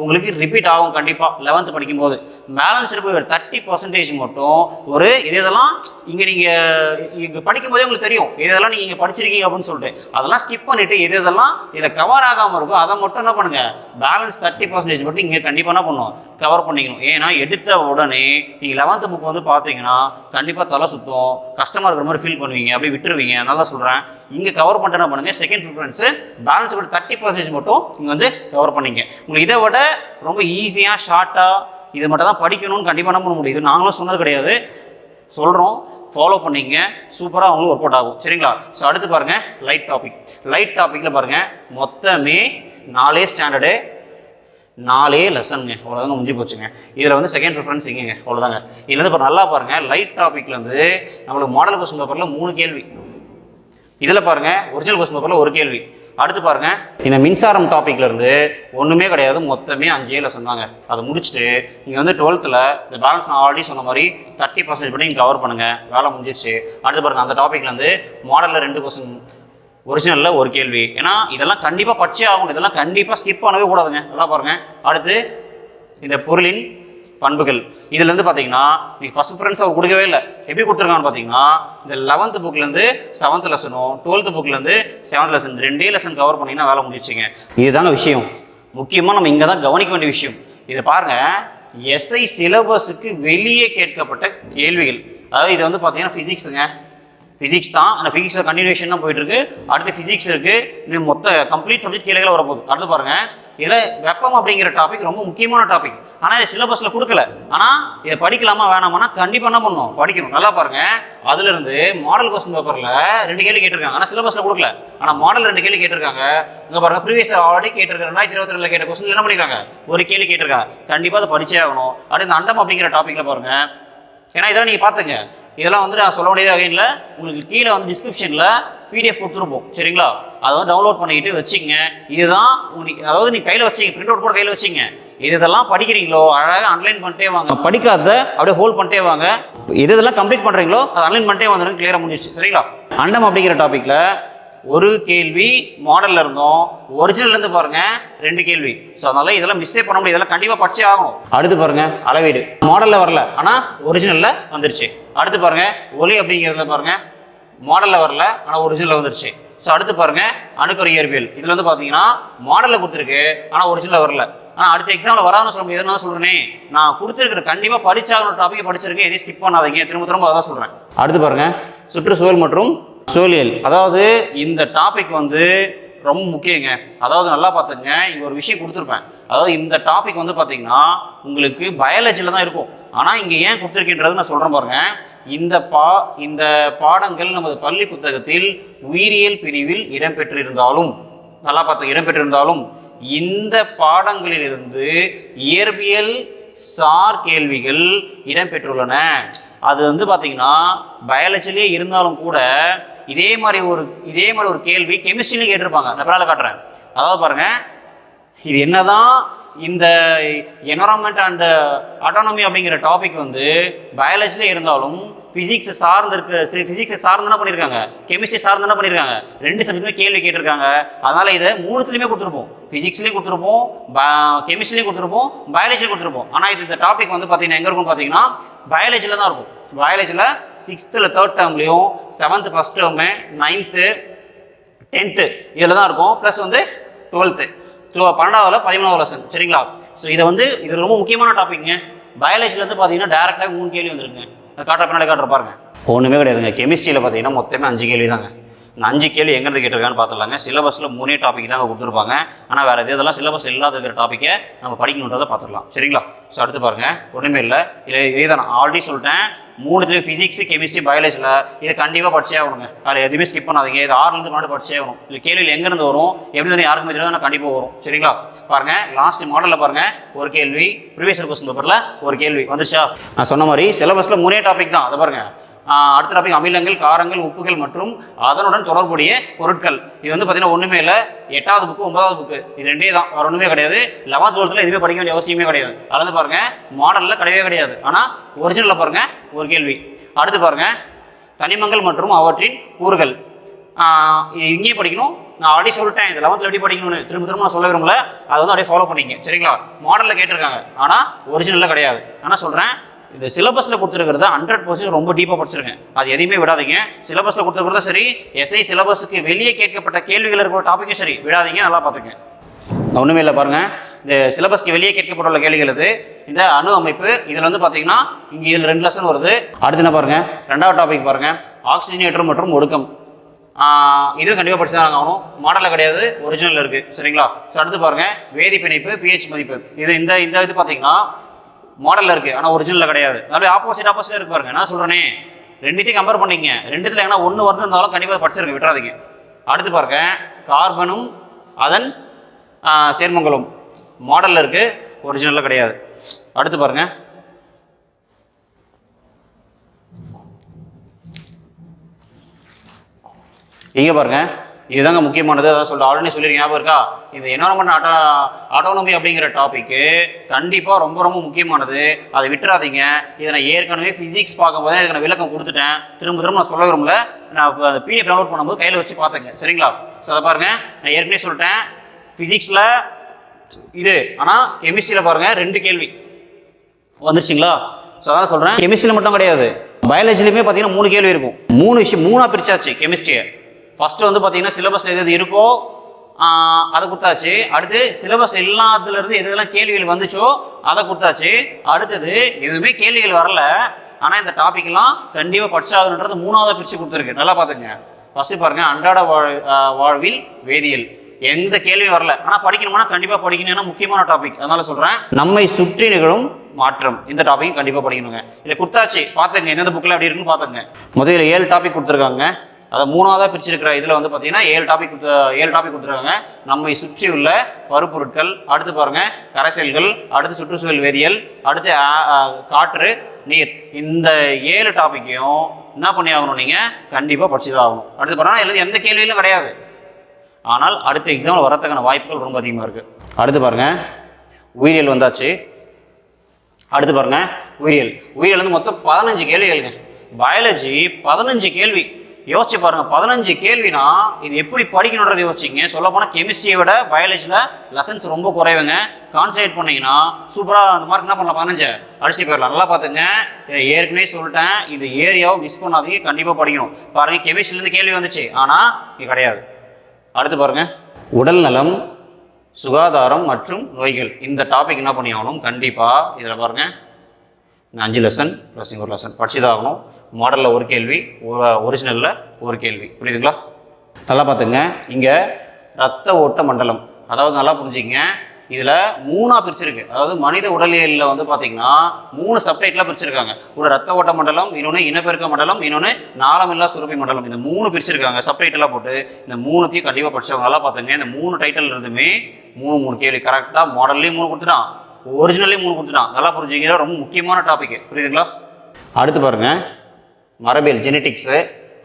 [SPEAKER 1] உங்களுக்கு ரிப்பீட் ஆகும் கண்டிப்பாக லெவன்த்து படிக்கும்போது. பேலன்ஸ் இருக்க ஒரு தேர்ட்டி பர்சன்டேஜ் மட்டும் ஒரு இது இதெல்லாம் இங்கே நீங்கள் இங்கே படிக்கும்போதே உங்களுக்கு தெரியும். இது இதெல்லாம் நீங்கள் இங்கே படிச்சிருக்கீங்க அப்படின்னு சொல்லிட்டு. அதெல்லாம் ஸ்கிப் பண்ணிவிட்டு இது இதெல்லாம் இதில் கவர் ஆகாமல் இருக்கும் அதை மட்டும் என்ன பண்ணுங்கள் பேலன்ஸ் தேர்ட்டி பர்சன்டேஜ் மட்டும் இங்கே கண்டிப்பாக என்ன பண்ணணும் கவர் பண்ணிக்கணும். ஏன்னா எடுத்த உடனே நீங்கள் லெவன்த்து புக் வந்து பார்த்தீங்கன்னா கண்டிப்பாக தலை சுத்தம். கஷ்டமாக இருக்கிற மாதிரி ஃபீல் பண்ணுவீங்க. அப்படியே விட்டுருவீங்க. அதனால தான் சொல்கிறேன் இங்கே கவர் பண்ணிட்டு என்ன பண்ணுங்கள் செகண்ட் ப்ரிஃபரன்ஸு பேலன்ஸ் மட்டும் தேர்ட்டி பர்சன்டேஜ் மட்டும் இங்கே வந்து கவர் பண்ணிங்க உங்களுக்கு இதை விட ரொம்ப ஈஸியாக ஷார்ட்டாக இது மட்டும் தான் படிக்கணும்னு கண்டிப்பாக என்ன பண்ண முடியுது நாங்களும் சொன்னது கிடையாது. சொல்கிறோம் ஃபாலோ பண்ணிங்க. சூப்பராக அவங்களுக்கு ஒர்க் அவுட் ஆகும். சரிங்களா? ஸோ அடுத்து பாருங்கள் லைட் டாபிக் லைட் டாப்பிக்கில் பாருங்கள் மொத்தமே நாலே ஸ்டாண்டர்டு நாலே லெசனுங்க அவ்வளோதாங்க முடிஞ்சு போச்சுங்க. இதில் வந்து செகண்ட் ப்ரிஃபரன்ஸ் இங்கேங்க. அவ்வளோதாங்க இதில் இருந்து இப்போ நல்லா பாருங்கள் லைட் டாப்பிக்லேருந்து நம்மளுக்கு மாடல் கொஸ்டின் பேப்பரில் மூணு கேள்வி. இதில் பாருங்க. ஒரிஜினல் கொஸ்டின் பேப்பரில் ஒரு கேள்வி. அடுத்து பாருங்க. இந்த மின்சாரம் டாபிக்ல இருந்து ஒண்ணுமே கிடையாது மொத்தமே அஞ்சே லெசன் தாங்க அதை முடிச்சுட்டு நீங்க வந்து டுவெல்த்தில் இந்த பேலன்ஸ் நான் ஆல்ரெடி சொன்ன மாதிரி தேர்ட்டி பர்சன்டேஜ் பண்ணி நீங்கள் கவர் பண்ணுங்க. வேலை முடிஞ்சிருச்சு. அடுத்து பாருங்க அந்த டாபிக்ல இருந்து மாடலில் ரெண்டு கொஸ்டின் ஒரிஜினலில் ஒரு கேள்வி. ஏன்னா இதெல்லாம் கண்டிப்பாக படிச்சே ஆகணும். இதெல்லாம் கண்டிப்பாக ஸ்கிப் பண்ணவே கூடாதுங்க. நல்லா பாருங்க. அடுத்து இந்த பொருளின் பண்புகள். இதுல இருந்து பார்த்தீங்கன்னா நீங்கள் ஃபர்ஸ்ட் ப்ரிஃபரன்ஸ் அவர் கொடுக்கவே இல்லை. எப்படி கொடுத்துருக்காங்கன்னு பார்த்தீங்கன்னா இந்த லெவன்த் புக்லேருந்து செவன்த் லெசனும் டுவெல்த் புக்லேருந்து செவன்த் லெசன் ரெண்டே லெசன் கவர் பண்ணிங்கன்னா வேலை முடிச்சுங்க இதுதாங்க விஷயம். முக்கியமாக நம்ம இங்கே தான் கவனிக்க வேண்டிய விஷயம். இதை பாருங்க. எஸ்ஐ சிலபஸுக்கு வெளியே கேட்கப்பட்ட கேள்விகள். அதாவது இது வந்து பார்த்தீங்கன்னா ஃபிசிக்ஸுங்க ஃபிசிக்ஸ் தான். அந்த ஃபிசிக்ஸில் கண்டினியூஷன் தான் போயிட்டு இருக்கு அடுத்து ஃபிசிக்ஸ் இருக்கு. இன்னும் மொத்த கம்ப்ளீட் சப்ஜெக்ட் கீழே வரப்போகுது. அடுத்து பாருங்க. இதில் வெப்பம் அப்படிங்கிற டாபிக் ரொம்ப முக்கியமான டாபிக் ஆனால் இது சிலபஸில் கொடுக்கல. ஆனால் இதை படிக்கலாமா வேணாமானா கண்டிப்பாக என்ன பண்ணுவோம்? படிக்கணும். நல்லா பாருங்க. அதுல இருந்து மாடல் கொஸ்டின் பேப்பரில் ரெண்டு கேள்வி கேட்டிருக்காங்க. ஆனால் சிலபஸில் கொடுக்கல. ஆனால் மாடல் ரெண்டு கேள்வி கேட்டிருக்காங்க. இங்கே பாருங்க ப்ரீவியஸ் ஆல்ரெடி கேட்டிருக்காங்க ரெண்டாயிரத்தி இருபத்தி ரெண்டுல கேட்ட கொஸ்டின் என்ன பண்ணிருக்காங்க? ஒரு கேள்வி கேட்டிருக்காங்க. கண்டிப்பாக அதை படிச்சே ஆகணும். அடுத்து இந்த அண்டம் அப்படிங்கிற டாப்பிக்கில் பாருங்கள் ஏன்னா இதெல்லாம் நீங்கள் பார்த்துங்க. இதெல்லாம் வந்து நான் சொல்ல வேண்டியது வகையில் உங்களுக்கு கீழே வந்து டிஸ்கிரிப்ஷனில் பிடிஎஃப் கொடுத்துருப்போம். சரிங்களா? அதை வந்து டவுன்லோட் பண்ணிக்கிட்டு வச்சுங்க. இதுதான் உங்களுக்கு அதாவது நீ கையில் வச்சிங்க. பிரிண்ட் அவுட் கூட கையில் வச்சிங்க. இது இதெல்லாம் படிக்கிறீங்களோ? அழகாக அன்லைன் பண்ணிட்டே வாங்க. படிக்காத அப்படியே ஹோல்ட் பண்ணிட்டே வாங்க. எது இதெல்லாம் கம்ப்ளீட் பண்ணுறீங்களோ அதை அன்லைன் பண்ணிட்டே வந்துடும் கிளியராக முடிஞ்சிச்சு சரிங்களா? அண்டம் அப்படிங்கிற டாப்பிக்கில் ஒரு கேள்வி மாடல்ல இருந்தோம். ஒரிஜினல் இருந்து பாருங்க ரெண்டு கேள்வி. ஸோ அதனால இதெல்லாம் மிஸ்டேக் பண்ண முடியும் இதெல்லாம் கண்டிப்பா படிச்சே ஆகணும். அடுத்து பாருங்க அளவீடு. மாடல்ல வரல ஆனா ஒரிஜினல்ல வந்துருச்சு. அடுத்து பாருங்க ஒலி அப்படிங்கிறத பாருங்க மாடல்ல வரல ஆனா ஒரிஜினலில் வந்துருச்சு. ஸோ அடுத்து பாருங்க அணுக்கரு இயற்பியல். இதுல வந்து பாத்தீங்கன்னா மாடல்ல கொடுத்துருக்கு ஆனா ஒரிஜினல் வரல. ஆனா அடுத்த எக்ஸாம்ல வராதுன்னு சொல்ல முடியாது நான் சொல்றேனே. நான் கொடுத்துருக்கிற கண்டிப்பா படிச்சாகணும் டாபிக் படிச்சிருக்கேன். எதையும் ஸ்கிப் பண்ணாதீங்க. திரும்ப திரும்ப அதான் சொல்றேன். அடுத்து பாருங்க சுற்றுச்சூழல் மற்றும் சூழியல் அதாவது இந்த டாபிக் வந்து ரொம்ப முக்கியங்க. அதாவது நல்லா பார்த்துங்க இங்கே ஒரு விஷயம் கொடுத்துருப்பேன். அதாவது இந்த டாபிக் வந்து பார்த்தீங்கன்னா உங்களுக்கு பயாலஜியில் தான் இருக்கும். ஆனால் இங்கே ஏன் கொடுத்துருக்கின்றது நான் சொல்கிறேன் பாருங்க. இந்த பா இந்த பாடங்கள் நமது பள்ளி புத்தகத்தில் உயிரியல் பிரிவில் இடம்பெற்றிருந்தாலும் நல்லா பார்த்து இடம்பெற்றிருந்தாலும் இந்த பாடங்களிலிருந்து இயற்பியல் சார் கேள்விகள் இடம்பெற்றுள்ளன. அது வந்து பார்த்தீங்கன்னா பயாலஜிலேயே இருந்தாலும் கூட இதே மாதிரி ஒரு இதே மாதிரி ஒரு கேள்வி கெமிஸ்ட்ரிலையும் கேட்டிருப்பாங்க. நான் பின்னால் காட்டுறேன். அதாவது பாருங்க இது என்னதான் இந்த என்வரான்மெண்ட் அண்ட் அட்டானமி அப்படிங்கிற டாபிக் வந்து பயாலஜியில் இருந்தாலும் ஃபிசிக்ஸ் சார்ந்து இருக்கு ஃபிசிக்ஸை சார்ந்து என்ன பண்ணியிருக்காங்க கெமிஸ்ட்ரி சார்ந்து என்ன பண்ணியிருக்காங்க ரெண்டு சப்ஜெக்ட்டுமே கேள்வி கேட்டிருக்காங்க. அதனால இதை மூணுத்துலையுமே கொடுத்துருப்போம். ஃபிசிக்ஸ்லேயும் கொடுத்துருப்போம் கெமிஸ்ட்ரிலையும் கொடுத்துருப்போம் பயாலஜிலையும் கொடுத்துருப்போம். ஆனால் இது இந்த டாபிக் வந்து பார்த்தீங்கன்னா எங்கே இருக்கும்னு பார்த்தீங்கன்னா பயாலஜியில் தான் இருக்கும். பயாலஜியில் சிக்ஸ்த்தில் third டேர்ம்லேயும் seventh first term ninth tenth இதில் தான் இருக்கும். ப்ளஸ் வந்து டுவெல்த்து ஸோ பன்னெண்டாவதுல பதிமூணாவது லெசன் சரிங்களா? ஸோ இதை வந்து இது ரொம்ப முக்கியமான டாபிக்ங்க பயாலஜிலேருந்து பார்த்தீங்கன்னா டேரெக்டாக மூணு கேள்வி வந்துருங்க அதை காட்டுற பின்னாடி காட்டுற பாருங்க. ஒன்றுமே கிடையாதுங்க. கெமிஸ்ட்ரியில் பார்த்தீங்கன்னா மொத்தமே அஞ்சு கேள்வி தாங்க அஞ்சு கேள்வி எங்கேருந்து கேட்டிருக்கான்னு பார்த்துலாங்க சிலபஸில் மூணே டாபிக் தான் கொடுத்துருப்பாங்க. ஆனால் வேறு எது இதெல்லாம் சிலபஸ் இல்லாத இருக்கிற டாப்பிக்கை நம்ம படிக்கணுன்றதை பார்த்துக்கலாம் சரிங்களா? ஸோ அடுத்து பாருங்கள் ஒன்றுமே இல்லை. இல்லை இதே தான் ஆல்ரெடி சொல்லிட்டேன். மூணுத்துலேயும் ஃபிசிக்ஸ் கெமிஸ்ட்ரி பயாலஜியில் இதை கண்டிப்பாக படிச்சே ஆகணுங்க. அதில் எதுவுமே ஸ்கிப் பண்ணாதீங்க. இது ஆறுலேருந்து முன்னாடி படிச்சே ஆகணும். இல்லை கேள்வியில் எங்கேருந்து வரும்? எப்படி இருந்து யாருக்குமே தெரியாது கண்டிப்பாக வரும். சரிங்களா? பாருங்க. லாஸ்ட் மாடலில் பாருங்க. ஒரு கேள்வி. ப்ரீவியஸ் கொஸ்டின் பேப்பரில் ஒரு கேள்வி. வந்துச்சா? நான் சொன்ன மாதிரி சிலபஸில் மூணே டாபிக் தான். அதை பாருங்கள் அடுத்த டாபிக் அமிலங்கள் காரங்கள் உப்புகள் மற்றும் அதனுடன் தொடர்புடைய பொருட்கள். இது வந்து பார்த்தீங்கன்னா ஒன்றுமே இல்லை. எட்டாவது புக்கு ஒன்பதாவது புக்கு இது ரெண்டே தான். வேறு ஒன்றுமே கிடையாது. லெவன்த் டுவெல்த்தில் எதுவுமே படிக்க வேண்டிய அவசியமே கிடையாது. அதில் வந்து மாடலில் கிடையவே கிடையாது. ஆனால் ஒரிஜினலில் பாருங்கள் ஒரு கேள்வி. அடுத்து பாருங்கள் தனிமங்கள் மற்றும் அவற்றின் கூறுகள். இங்கேயே படிக்கணும். நான் ஆல்ரெடி சொல்லிட்டேன். இது லெவன்த்தில் எப்படி படிக்கணும்னு. திரும்ப திரும்ப நான் சொல்ல விரும்பல. அதை வந்து அப்படியே ஃபாலோ பண்ணிங்க சரிங்களா? மாடலில் கேட்டிருக்காங்க. ஆனால் ஒரிஜினலில் கிடையாது. ஆனால் சொல்கிறேன் இந்த சிலபஸில் கொடுத்துருக்கிறத ஹண்ட்ரட் பர்சன்ட் ரொம்ப டீப்பாக படிச்சிருக்கேன். அது எதையுமே விடாதீங்க. சிலபஸில் கொடுத்துருக்கிறத சரி எஸ்ஐ சிலபஸுக்கு வெளியே கேட்கப்பட்ட கேள்விகள் இருக்கிற டாப்பிக்கும் சரி விடாதீங்க நல்லா பார்த்துங்க ஒன்றுமே இல்லை பாருங்க. இந்த சிலபஸ்க்கு வெளியே கேட்கப்பட்டுள்ள கேள்விகள் இது இந்த அணு அமைப்பு. இதில் வந்து பார்த்தீங்கன்னா இங்கே இதில் ரெண்டு லெசன் வருது. அடுத்து என்ன பாருங்க? ரெண்டாவது டாபிக் பாருங்க. ஆக்சிஜனேட்டர் மற்றும் ஒடுக்கம். இதுவும் கண்டிப்பாக படிச்சு தான் ஆகணும். மாடலில் கிடையாது ஒரிஜினல் இருக்குது சரிங்களா? ஸோ அடுத்து பாருங்க. வேதி பிணைப்பு பிஹெச் மதிப்பு. இது இந்த இந்த இது பார்த்தீங்கன்னா மாடலில் இருக்குது ஆனால் ஒரிஜினலில் கிடையாது. அப்படியே ஆப்போசிட் ஆப்போசிட் இருக்கு பாருங்க. நான் சொல்கிறேனே ரெண்டுத்தையும் கம்பேர் பண்ணிங்க ரெண்டுத்தில் ஏன்னா ஒன்று வந்திருந்தாலும் கண்டிப்பாக படிச்சிருக்கு விட்டுறாதீங்க. அடுத்து பாருங்க. கார்பனும் அதன் சேர்மங்களும் மாடலில் இருக்குது ஒரிஜினலில் கிடையாது. அடுத்து பாருங்க. இங்கே பாருங்கள் இதுதாங்க முக்கியமானது. அதான் சொல்ல ஆல்ரெடி சொல்லியிருக்கேன் ஞாபகம் இருக்கா? இந்த என்வரன்மெண்ட் ஆட்டோ ஆட்டோனமி அப்படிங்கிற டாபிக்கு கண்டிப்பாக ரொம்ப ரொம்ப முக்கியமானது. அதை விட்டுறாதீங்க. இதை நான் ஏற்கனவே ஃபிசிக்ஸ் பார்க்கும்போது இதுக்கு நான் விளக்கம் கொடுத்துட்டேன். திரும்ப திரும்ப நான் சொல்ல விரும்பல. நான் பிடிஎஃப் டவுன்லோட் பண்ணும்போது கையில் வச்சு பார்த்தேங்க. சரிங்களா? ஸோ அதை பாருங்கள் நான் ஏற்கனவே சொல்லிட்டேன். ஃபிசிக்ஸில் இது. ஆனால் கெமிஸ்ட்ரியில் பாருங்கள் ரெண்டு கேள்வி. வந்துருச்சுங்களா? ஸோ அதான் சொல்கிறேன் கெமிஸ்ட்ரியில் மட்டும் கிடையாது. பயாலஜிலையுமே பார்த்தீங்கன்னா மூணு கேள்வி இருக்கும். மூணு விஷயம் மூணாக பிரிச்சாச்சு கெமிஸ்ட்ரியை ஃபஸ்ட்டு வந்து பார்த்தீங்கன்னா சிலபஸில் எது எது இருக்கோ அதை கொடுத்தாச்சு. அடுத்து சிலபஸ் இல்லாததுலேருந்து எது எதெல்லாம் கேள்விகள் வந்துச்சோ அதை கொடுத்தாச்சு. அடுத்தது எதுவுமே கேள்விகள் வரல. ஆனால் இந்த டாபிக்லாம் கண்டிப்பாக படிச்சாகணுன்றது மூணாவது பிரித்து கொடுத்துருக்கு. நல்லா பார்த்துங்க ஃபஸ்ட்டு பாருங்கள் அன்றாட வாழ்வில் வேதியியல். எந்த கேள்வியும் வரல. ஆனால் படிக்கணும்னா கண்டிப்பாக படிக்கணும். முக்கியமான டாபிக் அதனால சொல்கிறேன் நம்மை சுற்றி நிகழும் மாற்றம். இந்த டாபிக் கண்டிப்பாக படிக்கணுங்க. இதை கொடுத்தாச்சு. பார்த்துங்க எந்தெந்த புக்கில் அப்படி இருக்குன்னு பார்த்துங்க முதல்ல ஏழு டாபிக் கொடுத்துருக்காங்க. அதை மூணாவதாக பிரிச்சிருக்கிற இதில் வந்து பார்த்தீங்கன்னா ஏழு டாபிக் கொடுத்து ஏழு டாபிக் கொடுத்துருக்காங்க. நம்மை சுற்றி உள்ள பருப்பொருட்கள் அடுத்து பாருங்க கரைசல்கள் அடுத்து சுற்றுச்சூழல் வேதியியல் அடுத்து காற்று நீர். இந்த ஏழு டாப்பிக்கையும் என்ன பண்ணி ஆகணும் நீங்கள் கண்டிப்பாக படிச்சு தான் ஆகணும். அடுத்து பாருங்கன்னா எழுதி எந்த கேள்வியிலும் கிடையாது. ஆனால் அடுத்த எக்ஸாமில் வரத்துக்கான வாய்ப்புகள் ரொம்ப அதிகமாக இருக்குது அடுத்து பாருங்கள் உயிரியல் வந்தாச்சு. அடுத்து பாருங்கள் உயிரியல். உயிரியல் வந்து மொத்தம் பதினஞ்சு கேள்விகளுங்க பயாலஜி பதினஞ்சு கேள்வி. யோசிச்சு பாருங்க பதினஞ்சு கேள்வினா இது எப்படி படிக்கணுன்றதை யோசிச்சிங்க. சொல்ல போனால் கெமிஸ்ட்ரியை விட பயாலஜியில் லெசன்ஸ் ரொம்ப குறைவுங்க. கான்சன்ட்ரேட் பண்ணீங்கன்னா சூப்பராக அந்த மார்க் என்ன பண்ணலாம் பதினஞ்சு? அடிச்சு போயிடலாம். நல்லா பார்த்துங்க. இதை ஏற்கனவே சொல்லிட்டேன். இந்த ஏரியாவை மிஸ் பண்ணாதீங்க. கண்டிப்பாக படிக்கணும். பாருங்க கெமிஸ்ட்ரிலேருந்து கேள்வி வந்துச்சு. ஆனால் இது கிடையாது. அடுத்து பாருங்க. உடல் நலம் சுகாதாரம் மற்றும் நோய்கள். இந்த டாபிக் என்ன பண்ணி ஆகணும் கண்டிப்பாக இதில் பாருங்கள் இந்த அஞ்சு லெசன் ப்ளஸ் ஒரு லெசன் படிச்சு தான் ஆகணும். மாடலில் ஒரு கேள்வி ஒரிஜினலில் ஒரு கேள்வி. புரியுதுங்களா? நல்லா பார்த்துங்க. இங்கே ரத்த ஓட்ட மண்டலம். அதாவது நல்லா புரிஞ்சுக்கங்க. இதில் மூணாக பிரிச்சிருக்கு. அதாவது மனித உடலியலில் வந்து பார்த்தீங்கன்னா மூணு சப்டைட்டில் பிரிச்சிருக்காங்க. ஒரு ரத்த ஓட்ட மண்டலம் இன்னொன்று இனப்பெருக்க மண்டலம் இன்னொன்று நாளமில்லா சுரப்பி மண்டலம். இந்த மூணு பிரிச்சிருக்காங்க. சப்டைட்டெல்லாம் போட்டு இந்த மூணுத்தையும் கண்டிப்பாக படிச்சவங்க நல்லா பார்த்துங்க. இந்த மூணு டைட்டில் இருந்துமே மூணு மூணு கேள்வி. கரெக்டாக மாடல்லையும் மூணு கொடுத்துட்டான். ஒரிஜினல்லையும் மூணு கொடுத்துட்டான். நல்லா புரிஞ்சுக்கிற ரொம்ப முக்கியமான டாபிக் புரியுதுங்களா? அடுத்து பாருங்கள் மரபியல் ஜெனட்டிக்ஸு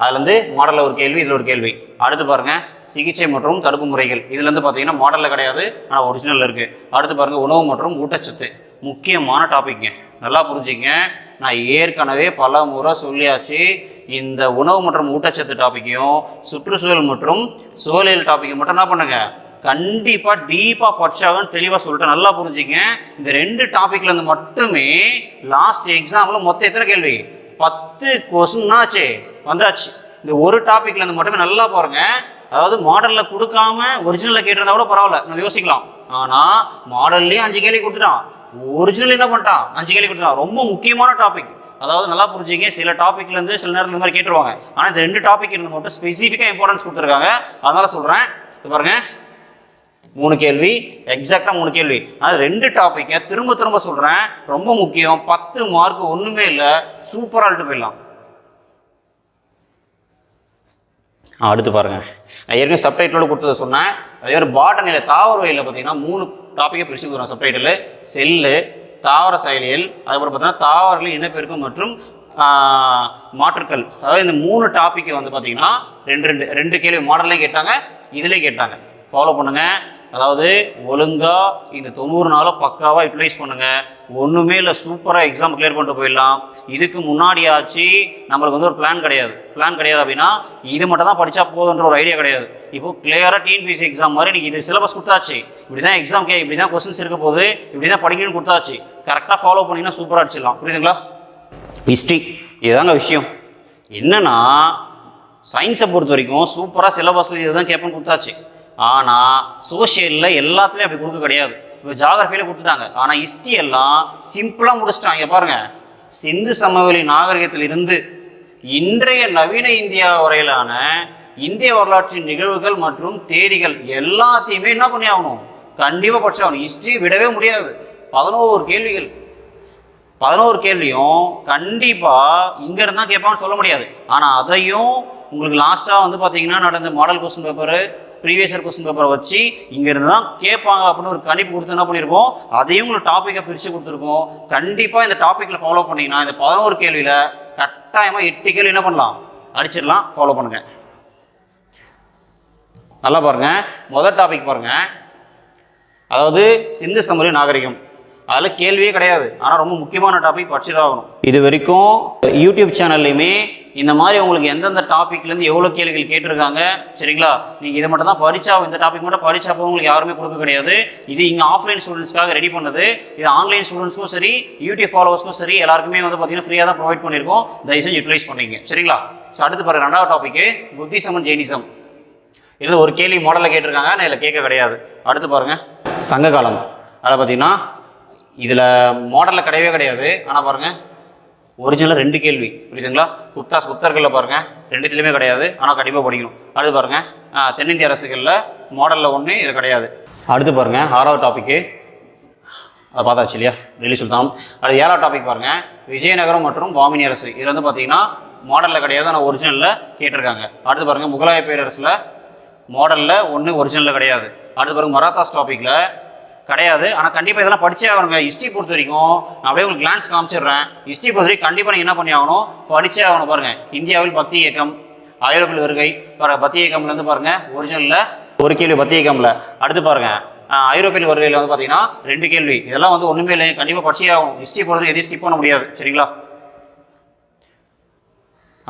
[SPEAKER 1] அதுலேருந்து மாடலில் ஒரு கேள்வி இதில் ஒரு கேள்வி. அடுத்து பாருங்கள் சிகிச்சை மற்றும் தடுப்பு முறைகள். இதுலேருந்து பார்த்தீங்கன்னா மாடலில் கிடையாது ஆனால் ஒரிஜினல் இருக்குது அடுத்து பாருங்கள் உணவு மற்றும் ஊட்டச்சத்து. முக்கியமான டாபிக்ங்க நல்லா புரிஞ்சுங்க. நான் ஏற்கனவே பல முறை சொல்லியாச்சு. இந்த உணவு மற்றும் ஊட்டச்சத்து டாப்பிக்கையும் சுற்றுச்சூழல் மற்றும் சூழலியல் டாப்பிக்கை மட்டும் என்ன பண்ணுங்க? கண்டிப்பாக டீப்பாக படிச்சாகன்னு தெளிவாக சொல்லிட்டு நல்லா புரிஞ்சுங்க. இந்த ரெண்டு டாப்பிக்லேருந்து மட்டுமே லாஸ்ட் எக்ஸாமில் மொத்தம் எத்தனை கேள்வி? பத்து கொஸ்டின் ஆச்சு. வந்தாச்சு. இந்த ஒரு டாபிக்ல இருந்து மட்டுமே நல்லா பாருங்க. அதாவது மாடலில் கொடுக்காம ஒரிஜினல்ல கேட்டிருந்தா கூட பரவாயில்ல. நம்ம யோசிக்கலாம். ஆனா மாடல்லையும் அஞ்சு கேள்வி கொடுத்துட்டான். ஒரிஜினல் என்ன பண்ணிட்டான்? அஞ்சு கேள்வி கொடுத்துட்டான். ரொம்ப முக்கியமான டாபிக் அதாவது நல்லா புரிஞ்சுங்க சில டாபிக்ல இருந்து சில நேரத்தில் இந்த மாதிரி கேட்டுருவாங்க. ஆனா இந்த ரெண்டு டாபிக் இருந்து மட்டும் ஸ்பெசிஃபிக்கா இம்பார்ட்டன்ஸ் கொடுத்துருக்காங்க. அதனால சொல்றேன். பாருங்கள் பாருங்க. மூணு கேள்வி எக்ஸாக்டாக மூணு கேள்வி. அது ரெண்டு டாப்பிக்கை திரும்ப திரும்ப சொல்கிறேன் ரொம்ப முக்கியம் பத்து மார்க் ஒன்றுமே இல்லை சூப்பராக எழுட்டு போயிடலாம். அடுத்து பாருங்க. ஏற்கனவே சப்டைட்டிலோட கொடுத்ததை சொன்னேன். அதே மாதிரி பாட்டனியில் தாவரவியலில் பார்த்தீங்கன்னா மூணு டாப்பிக்கை பிரித்து கொடுக்குறோம் சப்டைட்டில் செல்லு தாவர செயலியல் அதுக்கப்புறம் பார்த்தீங்கன்னா தாவரங்களின் இனப்பெருக்கம் மற்றும் மாற்றுக்கள். அதாவது இந்த மூணு டாப்பிக்கை வந்து பார்த்தீங்கன்னா ரெண்டு ரெண்டு ரெண்டு கேள்வி மாடல்லையும் கேட்டாங்க இதிலே கேட்டாங்க. ஃபாலோ பண்ணுங்கள் அதாவது ஒழுங்காக இந்த தொண்ணூறு நாளும் பக்காவாக யூட்டிலைஸ் பண்ணுங்க. ஒன்றுமே இல்லை சூப்பராக எக்ஸாம் கிளியர் பண்ணிட்டு போயிடலாம். இதுக்கு முன்னாடியாச்சு நம்மளுக்கு வந்து ஒரு பிளான் கிடையாது. பிளான் கிடையாது அப்படின்னா இது மட்டும் தான் படித்தா போதுன்ற ஒரு ஐடியா கிடையாது. இப்போ கிளியராக டிஎன்பிசி எக்ஸாம் மாதிரி நீங்கள் இது சிலபஸ் கொடுத்தாச்சு. இப்படி தான் எக்ஸாம் கே இப்படி தான் கொஸ்டின்ஸ் இருக்க போகுது. இப்படி தான் படிக்கணும்னு கொடுத்தாச்சு. கரெக்டாக ஃபாலோ பண்ணிங்கன்னா சூப்பராக அடிச்சிடலாம். புரியுதுங்களா? ஹிஸ்ட்ரி இதுதாங்க விஷயம். என்னென்னா சயின்ஸை பொறுத்த வரைக்கும் சூப்பராக சிலபஸில் இதுதான் கேட்பேன்னு கொடுத்தாச்சு. ஆனால் சோஷியலில் எல்லாத்துலேயும் அப்படி கொடுக்க கிடையாது. இப்போ ஜாகிரஃபியில் கொடுத்துட்டாங்க. ஆனால் ஹிஸ்ட்ரி எல்லாம் சிம்பிளாக முடிச்சிட்டாங்க. பாருங்க. சிந்து சமவெளி நாகரிகத்தில் இருந்து இன்றைய நவீன இந்தியா வரையிலான இந்திய வரலாற்றின் நிகழ்வுகள் மற்றும் தேதிகள் எல்லாத்தையுமே என்ன பண்ணி ஆகணும் கண்டிப்பாக படிச்சாகணும். ஹிஸ்ட்ரி விடவே முடியாது. பதினோரு கேள்விகள். பதினோரு கேள்வியும் கண்டிப்பாக இங்கே இருந்தால் கேட்பான்னு சொல்ல முடியாது. ஆனால் அதையும் உங்களுக்கு லாஸ்ட்டாக வந்து பார்த்தீங்கன்னா நடந்த model question paper previous year question பேப்பரை வச்சு இங்கேருந்து தான் கேட்பாங்க அப்படின்னு ஒரு கணிப்பு கொடுத்து என்ன பண்ணியிருக்கோம் அதையும் உங்களுக்கு டாப்பிக்கை பிரித்து கொடுத்துருக்கோம். கண்டிப்பாக இந்த டாப்பிக்கில் ஃபாலோ பண்ணிங்கன்னா இந்த பதினோரு கேள்வியில் கட்டாயமாக எட்டு கேள்வி என்ன பண்ணலாம்? அடிச்சிடலாம். ஃபாலோ பண்ணுங்கள் நல்லா பாருங்கள் முதல் டாபிக் பாருங்கள் அதாவது சிந்து சமரி நாகரிகம். அதில் கேள்வியே கிடையாது. ஆனால் ரொம்ப முக்கியமான டாபிக் படிச்சு தான் ஆகணும் இது வரைக்கும் யூடியூப் சேனல்லையுமே இந்த மாதிரி உங்களுக்கு எந்தெந்த டாப்பிக்லேருந்து எவ்வளோ கேள்விகள் கேட்டிருக்காங்க சரிங்களா? நீங்கள் இதை மட்டும் தான் படிச்சா இந்த டாபிக் மட்டும் படிச்சா போதும் உங்களுக்கு யாருமே கொடுக்க கிடையாது. இது இங்கே ஆஃப்லைன் ஸ்டூடெண்ட்ஸ்க்காக ரெடி பண்ணது. இது ஆன்லைன் ஸ்டூடெண்ட்ஸ்க்கும் சரி யூடியூப் ஃபாலோவர்ஸ்க்கும் சரி எல்லாருக்குமே வந்து பார்த்தீங்கன்னா ஃப்ரீயாக தான் ப்ரொவைட் பண்ணியிருக்கோம். தயவு செஞ்சு யூட்டிலைஸ் பண்ணிங்க சரிங்களா? ஸோ அடுத்து பாருங்க ரெண்டாவது டாபிக் புத்திசம் அண்ட் ஜெயினிசம். இதில் ஒரு கேள்வி மாடலில் கேட்டிருக்காங்க நான் இதில் கேட்க கிடையாது. அடுத்து பாருங்கள் சங்க காலம். அதில் பார்த்தீங்கன்னா இதில் மாடலில் கிடையவே கிடையாது. ஆனால் பாருங்கள் ஒரிஜினலாக ரெண்டு கேள்வி. புரியுதுங்களா? குப்தாஸ் குப்தர்களில் பாருங்கள் ரெண்டுத்துலையுமே கிடையாது. ஆனால் கண்டிப்பாக படிக்கணும். அடுத்து பாருங்கள் தென்னிந்திய அரசுகளில் மாடலில் ஒன்று இது கிடையாது. அடுத்து பாருங்கள் ஆறாவது டாப்பிக்கு அதை பார்த்தாச்சு இல்லையா? டெல்லி சுல்தானம் அது ஏழாவது டாபிக் பாருங்கள் விஜயநகரம் மற்றும் பாமினி அரசு. இது வந்து பார்த்தீங்கன்னா மாடலில் கிடையாது ஆனால் ஒரிஜினலில் கேட்டிருக்காங்க. அடுத்து பாருங்கள் முகலாய பேரரசில் மாடலில் ஒன்று ஒரிஜினலில் கிடையாது. அடுத்து பாருங்கள் மராத்தாஸ் டாப்பிக்கில் கிடையாது. ஆனால் கண்டிப்பாக இதெல்லாம் படிச்சே ஆகணுங்க. ஹிஸ்ட்ரி பொறுத்த வரைக்கும் நான் அப்படியே உங்களுக்கு கிளான்ஸ் காமிச்சிடுறேன். ஹிஸ்ட்ரி பொறுத்த வரைக்கும் கண்டிப்பாக நீங்கள் என்ன பண்ணி ஆகணும்? படிச்சே ஆகணும் பாருங்கள் இந்தியாவில் பக்தி இயக்கம் ஐரோப்பில் வருகை பாருங்க பக்தி இயக்கம்லேருந்து பாருங்கள் ஒரிஜினலில் ஒரு கேள்வி பக்தி இயக்கம்ல. அடுத்து பாருங்கள் ஐரோப்பியல் வருகையில் வந்து பார்த்தீங்கன்னா ரெண்டு கேள்வி. இதெல்லாம் வந்து ஒன்றுமே இல்லை கண்டிப்பாக படிச்சே ஆகணும். ஹிஸ்ட்ரி பொறுத்த எதையும் ஸ்கிப் பண்ண முடியாது. சரிங்களா?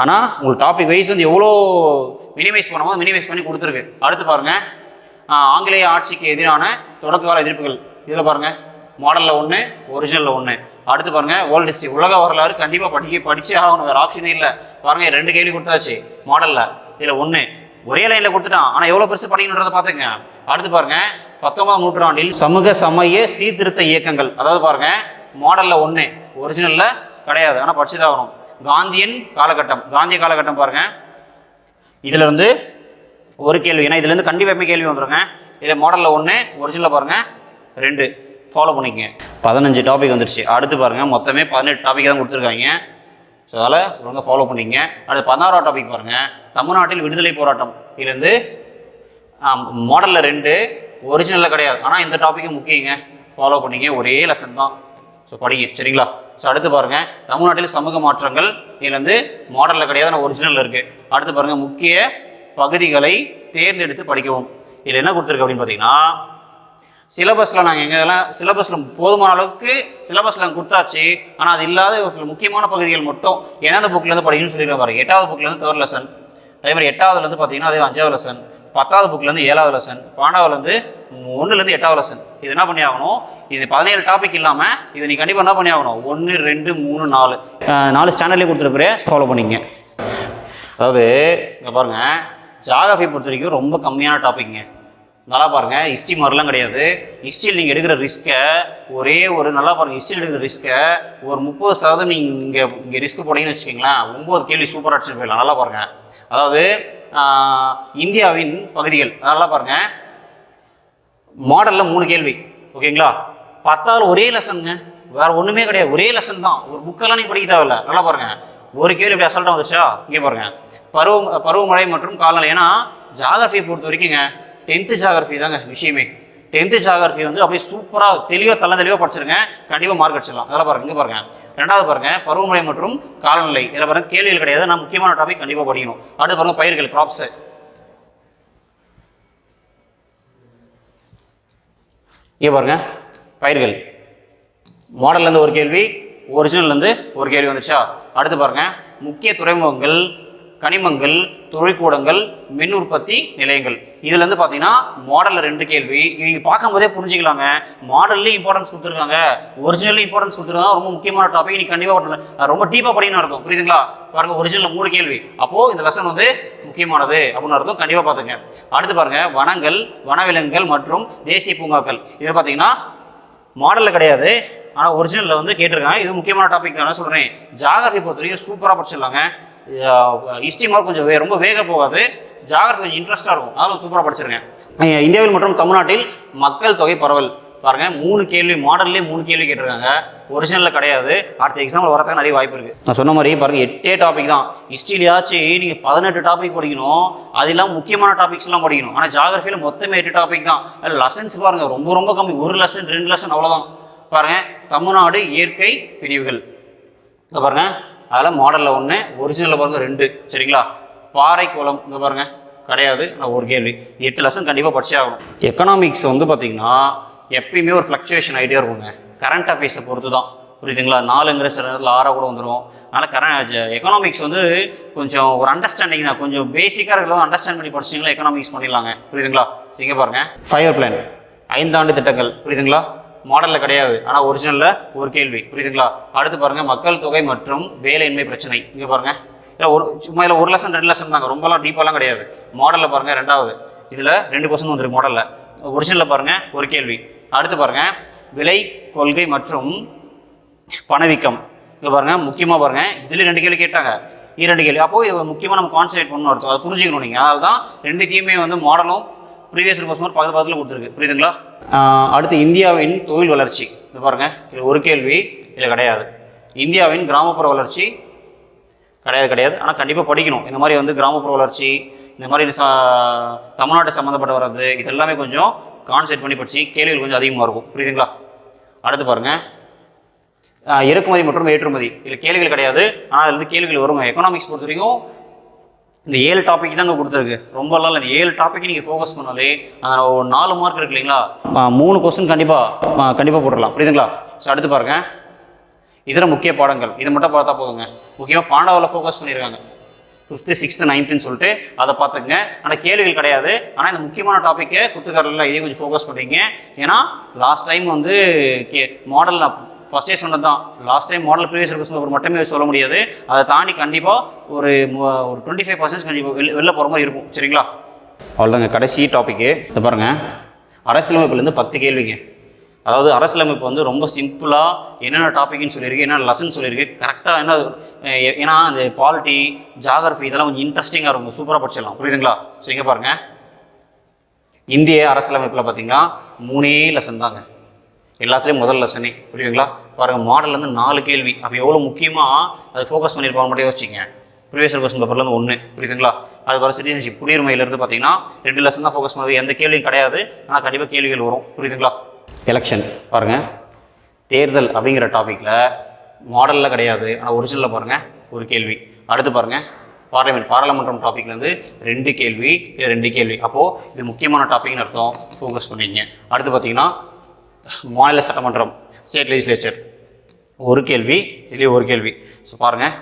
[SPEAKER 1] ஆனால் உங்களுக்கு டாபிக் வைஸ் வந்து எவ்வளோ மினிமைஸ் பண்ணுமோ மினிமைஸ் பண்ணி கொடுத்துருக்கு. அடுத்து பாருங்கள் ஆங்கிலேய ஆட்சிக்கு எதிரான தொடக்க கால எதிர்ப்புகள். இதில் பாருங்கள் மாடலில் ஒன்று ஒரிஜினலில் ஒன்று அடுத்து பாருங்க வேர்ல்டு ஹிஸ்ட்ரி உலக வரலாறு கண்டிப்பாக படிக்க படிச்சே ஆகணும் வேறு ஆப்ஷனே இல்லை. பாருங்க ரெண்டு கேள்வி கொடுத்தாச்சு மாடலில் இதில் ஒன்று ஒரே லைனில் கொடுத்துட்டான். ஆனால் எவ்வளோ பெருசு படிக்கணுன்றதை பார்த்துங்க அடுத்து பாருங்க பத்தொன்பதாம் நூற்றாண்டில் சமூக சமய சீர்திருத்த இயக்கங்கள். அதாவது பாருங்க மாடலில் ஒன்று ஒரிஜினலில் கிடையாது. ஆனால் படிச்சுதான் வரும் காந்தியன் காலகட்டம் காந்திய காலகட்டம் பாருங்க. இதுலேருந்து ஒரு கேள்வி. ஏன்னா இதுலேருந்து கண்டிப்பாக கேள்வி வந்துருங்க. இதில் மாடலில் ஒன்று ஒரிஜினலில் பாருங்க. ரெண்டு. ஃபாலோ பண்ணிக்கங்க. பதினஞ்சு டாபிக் வந்துருச்சு. அடுத்து பாருங்கள் மொத்தமே பதினெட்டு டாபிக் தான் கொடுத்துருக்காங்க. ஸோ அதனால் ஒழுங்காக ஃபாலோ பண்ணிக்கங்க. அடுத்து பதினாறாவது டாபிக் பாருங்கள் தமிழ்நாட்டில் விடுதலை போராட்டம். இதுலேருந்து மாடலில் ரெண்டு ஒரிஜினலில் கிடையாது. ஆனால் இந்த டாப்பிக்கும் முக்கியங்க. ஃபாலோ பண்ணிங்க ஒரே லெசன் தான். ஸோ படிங்க. சரிங்களா? ஸோ அடுத்து பாருங்கள் தமிழ்நாட்டில் சமூக மாற்றங்கள். இதுலேருந்து மாடலில் கிடையாது ஆனால் ஒரிஜினலில் இருக்குது அடுத்து பாருங்கள் முக்கிய பகுதிகளை தேர்ந்தெடுத்து படிக்கவும். இதில் என்ன கொடுத்துருக்கு அப்படின்னு பார்த்தீங்கன்னா சிலபஸில் நாங்கள் எங்கெல்லாம் சிலபஸில் போதுமான அளவுக்கு சிலபஸில் கொடுத்தாச்சு. ஆனால் அது இல்லாத ஒரு சில முக்கியமான பகுதிகள் மட்டும் எந்தெந்த புக்லேருந்து படிக்கணும்னு சொல்லியிருக்க பாருங்க. எட்டாவது புக்லேருந்து தேர்ட் லெசன் அதே மாதிரி எட்டாவதுலேருந்து பார்த்தீங்கன்னா அதே அஞ்சாவது லெசன் பத்தாவது புக்லேருந்து ஏழாவது லெசன் பன்னெண்டாவதுலேருந்து ஒன்றுலேருந்து எட்டாவது லெசன் இது என்ன பண்ணி ஆகணும்? இது பதினேழு டாபிக் இல்லாமல் இது நீ கண்டிப்பாக என்ன பண்ணி ஆகணும்? ஒன்று ரெண்டு மூணு நாலு. நாலு ஸ்டாண்டர்ட்லேயே கொடுத்துருக்குறே ஃபாலோ பண்ணிங்க அதாவது இங்கே பாருங்கள் ஜாகிரஃபி பொறுத்த வரைக்கும் ரொம்ப கம்மியான டாப்பிக்ங்க நல்லா பாருங்க ஹிஸ்ட்ரி மாதிரிலாம் கிடையாது. ஹிஸ்ட்ரியில் நீங்கள் எடுக்கிற ரிஸ்க்கை ஒரே ஒரு நல்லா பாருங்கள் ஹிஸ்ட்ரியில் எடுக்கிற ரிஸ்க்கை ஒரு முப்பது சதவீதம் நீங்கள் இங்கே இங்கே ரிஸ்க் போனீங்கன்னு வச்சுக்கோங்களேன் ஒம்பது கேள்வி சூப்பராக அடிச்சு போயிடலாம். நல்லா பாருங்க. அதாவது இந்தியாவின் பகுதிகள் நல்லா பாருங்க. மாடலில் மூணு கேள்வி ஓகேங்களா? பத்தாவது ஒரே லெசனுங்க வேற ஒன்றுமே கிடையாது. ஒரே லெசன் தான். ஒரு புக்கெல்லாம் நீங்கள் படிக்க தேவையில்ல. நல்லா பாருங்க. ஒரு கேள்வி இப்படி அசல்ட்டாக வந்துச்சா இங்கே பாருங்க. பருவ பருவமழை மற்றும் காலநிலை. ஏன்னா ஜாகிரஃபியை பொறுத்த வரைக்குங்க டென்த்து ஜாகிரஃபி தாங்க விஷயமே. டென்த்து ஜாகிரஃபி வந்து அப்படியே சூப்பராக தெளிவாக தள்ள தெளிவாக படிச்சிருங்க. கண்டிப்பாக மார்க் அடிச்சிடலாம். அதெல்லாம் பாருங்க இங்கே பாருங்க. ரெண்டாவது பாருங்க பருவமழை மற்றும் காலநிலை. இதில் பாருங்க கேள்விகள் கிடையாது. நான் முக்கியமான டாபிக் கண்டிப்பாக படிக்கணும். அடுத்து பாருங்க பயிர்கள் கிராப்ஸு இங்கே பாருங்க பயிர்கள். மாடல்லேருந்து ஒரு கேள்வி. ஒரிஜினல்லேருந்து ஒரு கேள்வி வந்துச்சா? அடுத்து பாருங்க. முக்கிய துறைமுகங்கள் கனிமங்கள் தொழிற்கூடங்கள் மின் உற்பத்தி நிலையங்கள். இதுலேருந்து பார்த்தீங்கன்னா மாடலில் ரெண்டு கேள்வி. நீங்கள் பார்க்கும்போதே புரிஞ்சுக்கலாங்க. மாடல்லையும் இம்பார்ட்டன்ஸ் கொடுத்துருக்காங்க. ஒரிஜினல் இம்பார்ட்டன்ஸ் கொடுத்துருக்காங்க ரொம்ப முக்கியமான டாபிக் நீ கண்டிப்பாக ரொம்ப டீப்பாக படிக்கணும் இருக்கும் புரியுதுங்களா? பாருங்க ஒரிஜினல் மூணு கேள்வி. அப்போது இந்த லெசன் வந்து முக்கியமானது அப்படின்னு அர்த்தம். கண்டிப்பாக பார்த்துங்க அடுத்து பாருங்க. வனங்கள் வனவிலங்குகள் மற்றும் தேசிய பூங்காக்கள். இதில் பார்த்தீங்கன்னா மாடலில் கிடையாது. ஆனால் ஒரிஜினலில் வந்து கேட்டிருக்காங்க. இது முக்கியமான டாபிக் தான் சொல்கிறேன் ஜாகிரஃபி பொறுத்த வரைக்கும் சூப்பராக படிச்சிடலாங்க ஹிஸ்ட்ரி மார்க் கொஞ்சம் வே ரொம்ப வேக போகாது. ஜாகிரஃபி கொஞ்சம் இன்ட்ரெஸ்ட்டாக இருக்கும். அதில் சூப்பராக படிச்சிருக்கேன். இந்தியாவில் மற்றும் தமிழ்நாட்டில் மக்கள் தொகை பரவல். பாருங்க மூணு கேள்வி மாடல்லே மூணு கேள்வி கேட்டிருக்காங்க. ஒரிஜினலில் கிடையாது. அடுத்த எக்ஸாம்பிள் வரதுக்கு நிறைய வாய்ப்பு இருக்குது நான் சொன்ன மாதிரி பாருங்க எட்டே டாபிக் தான். ஹிஸ்ட்ரியிலாச்சும் நீங்கள் பதினெட்டு டாபிக் படிக்கணும். அது இல்லாமல் முக்கியமான டாபிக்ஸ்லாம் படிக்கணும். ஆனால் ஜாகிரஃபியில் மொத்தமே எட்டு டாபிக் தான். அதில் லெசன்ஸ் பாருங்க ரொம்ப ரொம்ப கம்மி. ஒரு லெசன் ரெண்டு லெசன் அவ்வளோதான் பாருங்க தமிழ்நாடு இயற்கை பிரிவுகள். இங்க பாருங்க அதில் மாடலில் ஒன்று ஒரிஜினலில் பாருங்க ரெண்டு. சரிங்களா? பாறை குளம் இங்கே பாருங்க. கிடையாது. நான் ஒரு கேள்வி. எட்டு லெசன் கண்டிப்பாக படிச்சே ஆகணும். எக்கனாமிக்ஸ் வந்து பார்த்தீங்கன்னா எப்பயுமே ஒரு ஃப்ளக்சுவேஷன் ஐடியா இருக்குங்க. கரண்ட் அஃபேர்ஸை பொறுத்து தான் புரியுதுங்களா? நாலுங்கிற சில நேரத்தில் ஆறாக கூட வந்துடும் அதனால் கரண்ட் எக்கனாமிக்ஸ் வந்து கொஞ்சம் ஒரு அண்டர்ஸ்டாண்டிங் தான். கொஞ்சம் பேசிக்காக இருக்கிறதும் அண்டர்ஸ்டாண்ட் பண்ணி படிச்சிங்களா எக்கனாமிக்ஸ் பண்ணிடலாங்க. புரியுதுங்களா? இங்கே பாருங்க. ஃபைவர் பிளான் ஐந்தாண்டு திட்டங்கள். புரியுதுங்களா? மாடலில் கிடையாது. ஆனால் ஒரிஜினலில் ஒரு கேள்வி. புரியுதுங்களா? அடுத்து பாருங்கள் மக்கள் தொகை மற்றும் வேலையின்மை பிரச்சனை. இங்கே பாருங்கள் இல்லை ஒரு சும்மா இல்லை ஒரு லட்சம் ரெண்டு லட்சம் தாங்க. ரொம்பலாம் டீப்பாலாம் கிடையாது. மாடலில் பாருங்கள் ரெண்டாவது. இதில் ரெண்டு கொஸ்டின் வந்துருக்கு மாடலில் ஒரிஜினலில் பாருங்கள் ஒரு கேள்வி. அடுத்து பாருங்கள் விலை கொள்கை மற்றும் பணவீக்கம். இங்கே பாருங்கள் முக்கியமாக பாருங்கள் இதில் ரெண்டு கேள்வி கேட்டாங்க. இது ரெண்டு கேள்வி. அப்போ இது முக்கியமாக நம்ம கான்சன்ட்ரேட் பண்ணணும் அர்த்தம் அதை புரிஞ்சுக்கணும் நீங்கள் அதனால தான் ரெண்டுத்தையுமே வந்து மாடலும் ப்ரீவியஸ் கொஸ்டின் பக்கத்து பக்கத்தில் கொடுத்துருக்கு. புரியுதுங்களா? அடுத்து இந்தியாவின் தொழில் வளர்ச்சி. இது பாருங்கள் இது ஒரு கேள்வி இல்லை கிடையாது. இந்தியாவின் கிராமப்புற வளர்ச்சி கிடையாது கிடையாது. ஆனால் கண்டிப்பாக படிக்கணும். இந்த மாதிரி வந்து கிராமப்புற வளர்ச்சி இந்த மாதிரி தமிழ்நாட்டை சம்மந்தப்பட்ட வர்றது இது எல்லாமே கொஞ்சம் கான்சென்ட் பண்ணி படிச்சு கேள்விகள் கொஞ்சம் அதிகமாக இருக்கும். புரியுதுங்களா? அடுத்து பாருங்கள் இறக்குமதி மற்றும் ஏற்றுமதி. இதில் கேள்விகள் கிடையாது. ஆனால் அதுலேருந்து கேள்விகள் வருங்க எக்கனாமிக்ஸ் பொறுத்த வரைக்கும் இந்த ஏழு டாபிக் தாங்க கொடுத்துருக்கு. ரொம்ப இல்லை இந்த ஏழு டாபிக் நீங்கள் ஃபோக்கஸ் பண்ணாலே அந்த ஒரு நாலு மார்க் இருக்கு இல்லைங்களா? மூணு கொஸ்டின் கண்டிப்பாக கண்டிப்பாக போட்டுடலாம். புரியுதுங்களா? ஸோ அடுத்து பாருங்கள் இதர முக்கிய பாடங்கள். இதை மட்டும் பார்த்தா போதுங்க. முக்கியமாக பாண்டாவில் ஃபோக்கஸ் பண்ணியிருக்காங்க. ஃபிஃப்த்து சிக்ஸ்த்து நைன்த்துன்னு சொல்லிட்டு அதை பார்த்துங்க ஆனால் கேள்விகள் கிடையாது. ஆனால் இந்த முக்கியமான டாப்பிக்கை குத்துக்காரில் இதையும் கொஞ்சம் ஃபோக்கஸ் பண்ணுறீங்க ஏன்னா லாஸ்ட் டைம் வந்து கே மாடல் ஃபஸ்ட்டே சொன்னது தான். Last time model previous question paper மட்டுமே சொல்ல முடியாது. அதை தாண்டி கண்டிப்பாக ஒரு ஒரு டுவெண்ட்டி ஃபைவ் பர்சன்ட் கண்டிப்பாக வெளில வெளில போகிற மாதிரி இருக்கும். சரிங்களா? அவ்வளோதாங்க கடைசி டாப்பிக்கு இதை பாருங்கள் அரசியலமைப்புலேருந்து பத்து கேள்விங்க. அதாவது அரசியலமைப்பு வந்து ரொம்ப சிம்பிளாக என்னென்ன டாப்பிக்னு சொல்லியிருக்கு என்னென்ன லெசன் சொல்லியிருக்கு கரெக்டாக என்ன ஏன்னா அந்த பாலிட்டி ஜாகிரஃபி இதெல்லாம் கொஞ்சம் இன்ட்ரெஸ்டிங்காக இருக்கும் சூப்பராக படிச்சிடலாம். புரியுதுங்களா? ஸோ இங்கே பாருங்கள் இந்திய அரசியலமைப்பில் பார்த்தீங்கன்னா மூணே லெசன் தாங்க. எல்லாத்துலேயும் முதல் லெசனே புரியுதுங்களா? பாருங்கள் மாடல்லேருந்து நாலு கேள்வி. அப்போ எவ்வளோ முக்கியமாக அது ஃபோக்கஸ் பண்ணியிருப்பாங்க மட்டும் யோசிச்சிங்க. ப்ரீவியஸ் கொஸ்டின் பேப்பர்லேருந்து ஒன்று புரியுதுங்களா? அது வர சிட்டிசன்ஷிப் குடியுரிமையிலேருந்து பார்த்தீங்கன்னா ரெண்டு லெசன் தான் ஃபோக்கஸ் பண்ணுறது எந்த கேள்வியும் கிடையாது. ஆனால் கண்டிப்பாக கேள்விகள் வரும். புரியுதுங்களா? எலெக்ஷன் பாருங்கள் தேர்தல் அப்படிங்கிற டாப்பிக்கில் மாடலில் கிடையாது. ஆனால் ஒரிஜினலில் பாருங்கள் ஒரு கேள்வி. அடுத்து பாருங்கள் பார்லிமெண்ட் பாராளுமன்றம் டாபிக்லேருந்து ரெண்டு கேள்வி இது ரெண்டு கேள்வி. அப்போது இது முக்கியமான டாப்பிக்னு அர்த்தம். ஃபோக்கஸ் பண்ணிங்க அடுத்து பார்த்தீங்கன்னா மாநில சட்டமன்றம் ஸ்டேட் லெஜிஸ்லேச்சர் ஒரு கேள்வி இதுலேயே ஒரு கேள்வி. ஸோ பாருங்கள்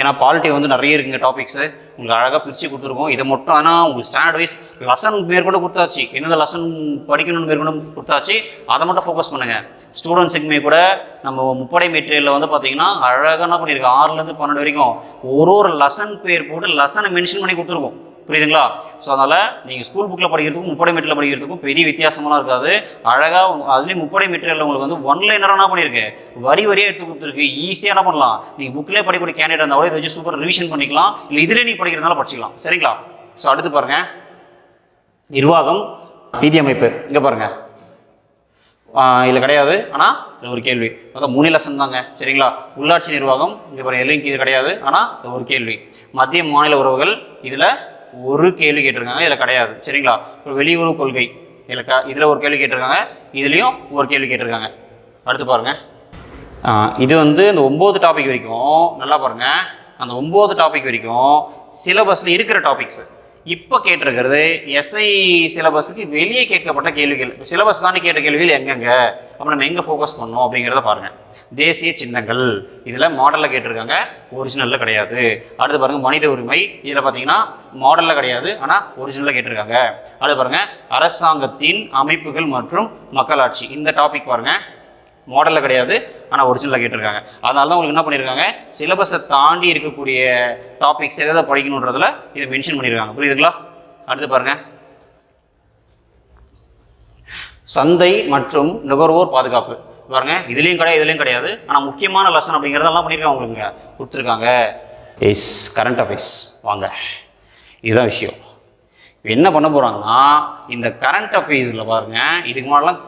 [SPEAKER 1] ஏன்னா பாலிட்டி வந்து நிறைய இருக்குங்க டாபிக்ஸு உங்களுக்கு அழகாக பிரித்து கொடுத்துருக்கோம். இதை மட்டும் ஆனால் உங்களுக்கு ஸ்டாண்டர்ட் வைஸ் லெசன் மேற்கொண்டு கொடுத்தாச்சு. எந்தெந்த லெசன் படிக்கணும்னு மேற்கொண்டு கொடுத்தாச்சு அதை மட்டும் ஃபோக்கஸ் பண்ணுங்கள் ஸ்டூடெண்ட்ஸுக்குமே கூட நம்ம முப்படை மெட்டீரியலில் வந்து பார்த்தீங்கன்னா அழகாக என்ன பண்ணியிருக்கோம் ஆறுலேருந்து பன்னெண்டு வரைக்கும் ஒரு ஒரு லெசன் பேர் போட்டு லெசனை மென்ஷன் பண்ணி கொடுத்துருக்கோம். புரியுதுங்களா? ஸோ அதனால் நீங்கள் ஸ்கூல் புக்கில் படிக்கிறதுக்கும் முப்படை மெட்டீரியல் படிக்கிறதுக்கும் பெரிய வித்தியாசமெல்லாம் இருக்காது. அழகாக அதுலேயும் முப்படை மெட்டீரியல் உங்களுக்கு வந்து ஒன் லைனராக என்ன பண்ணியிருக்கு வரி வரியாக எடுத்து கொடுத்துருக்கு. ஈஸியாக என்ன பண்ணலாம்? நீங்கள் புக்கிலே படிக்கக்கூடிய கேண்டிடேட் இருந்தால் கூட இதை வச்சு சூப்பர் ரிவிஷன் பண்ணிக்கலாம். இல்லை இதிலே நீங்கள் படிக்கிறதுனால படிச்சிக்கலாம். சரிங்களா? ஸோ அடுத்து பாருங்கள் நிர்வாகம் நிதி அமைப்பு இங்கே பாருங்கள் இதில் கிடையாது. ஆனால் இது ஒரு கேள்வி. மொத்தம் மூணு லெசன் தாங்க. சரிங்களா? உள்ளாட்சி நிர்வாகம் இங்கே பாருங்கள் எதுலையும் இது கிடையாது. ஆனால் இது ஒரு கேள்வி. மத்திய மாநில உறவுகள் இதில் ஒரு கேள்வி கேட்டிருக்காங்க இதில் கிடையாது. சரிங்களா? ஒரு வெளியுறவு கொள்கை. இதில் க இதில் ஒரு கேள்வி கேட்டிருக்காங்க இதுலேயும் ஒரு கேள்வி கேட்டிருக்காங்க. அடுத்து பாருங்கள் இது வந்து இந்த ஒம்பது டாபிக் வரைக்கும் நல்லா பாருங்க. அந்த ஒம்பது டாபிக் வரைக்கும் சிலபஸில் இருக்கிற டாபிக்ஸு இப்போ கேட்டிருக்கிறது எஸ்ஐ சிலபஸுக்கு வெளியே கேட்கப்பட்ட கேள்விகள். சிலபஸ் தாண்டி கேட்ட கேள்விகள் எங்கெங்க? அப்போ நம்ம எங்கே ஃபோக்கஸ் பண்ணோம் அப்படிங்கிறத பாருங்கள் தேசிய சின்னங்கள். இதில் மாடலில் கேட்டிருக்காங்க. ஒரிஜினலில் கிடையாது. அடுத்து பாருங்கள் மனித உரிமை. இதில் பார்த்தீங்கன்னா மாடலில் கிடையாது ஆனால் ஒரிஜினலில் கேட்டிருக்காங்க. அடுத்து பாருங்க அரசாங்கத்தின் அமைப்புகள் மற்றும் மக்களாட்சி. இந்த டாபிக் பாருங்கள் மாடலில் கிடையாது ஆனால் ஒரிஜினலாக கேட்டிருக்காங்க. அதனால தான் உங்களுக்கு என்ன பண்ணியிருக்காங்க சிலபஸை தாண்டி இருக்கக்கூடிய டாபிக்ஸ் எதை படிக்கணுன்றதில் இதை மென்ஷன் பண்ணியிருக்காங்க புரியுதுங்களா? அடுத்து பாருங்கள் சந்தை மற்றும் நுகர்வோர் பாதுகாப்பு. பாருங்க இதுலேயும் கிடையாது இதுலேயும் கிடையாது. ஆனால் முக்கியமான லெசன் அப்படிங்கிறதெல்லாம் பண்ணியிருக்காங்க உங்களுக்கு கொடுத்துருக்காங்க. எஸ் கரண்ட் அஃபேர்ஸ் வாங்க. இதுதான் விஷயம். என்ன பண்ண போகிறாங்கன்னா இந்த கரண்ட் அஃபேர்ஸில் பாருங்கள் இதுக்கு முன்னாடிலாம்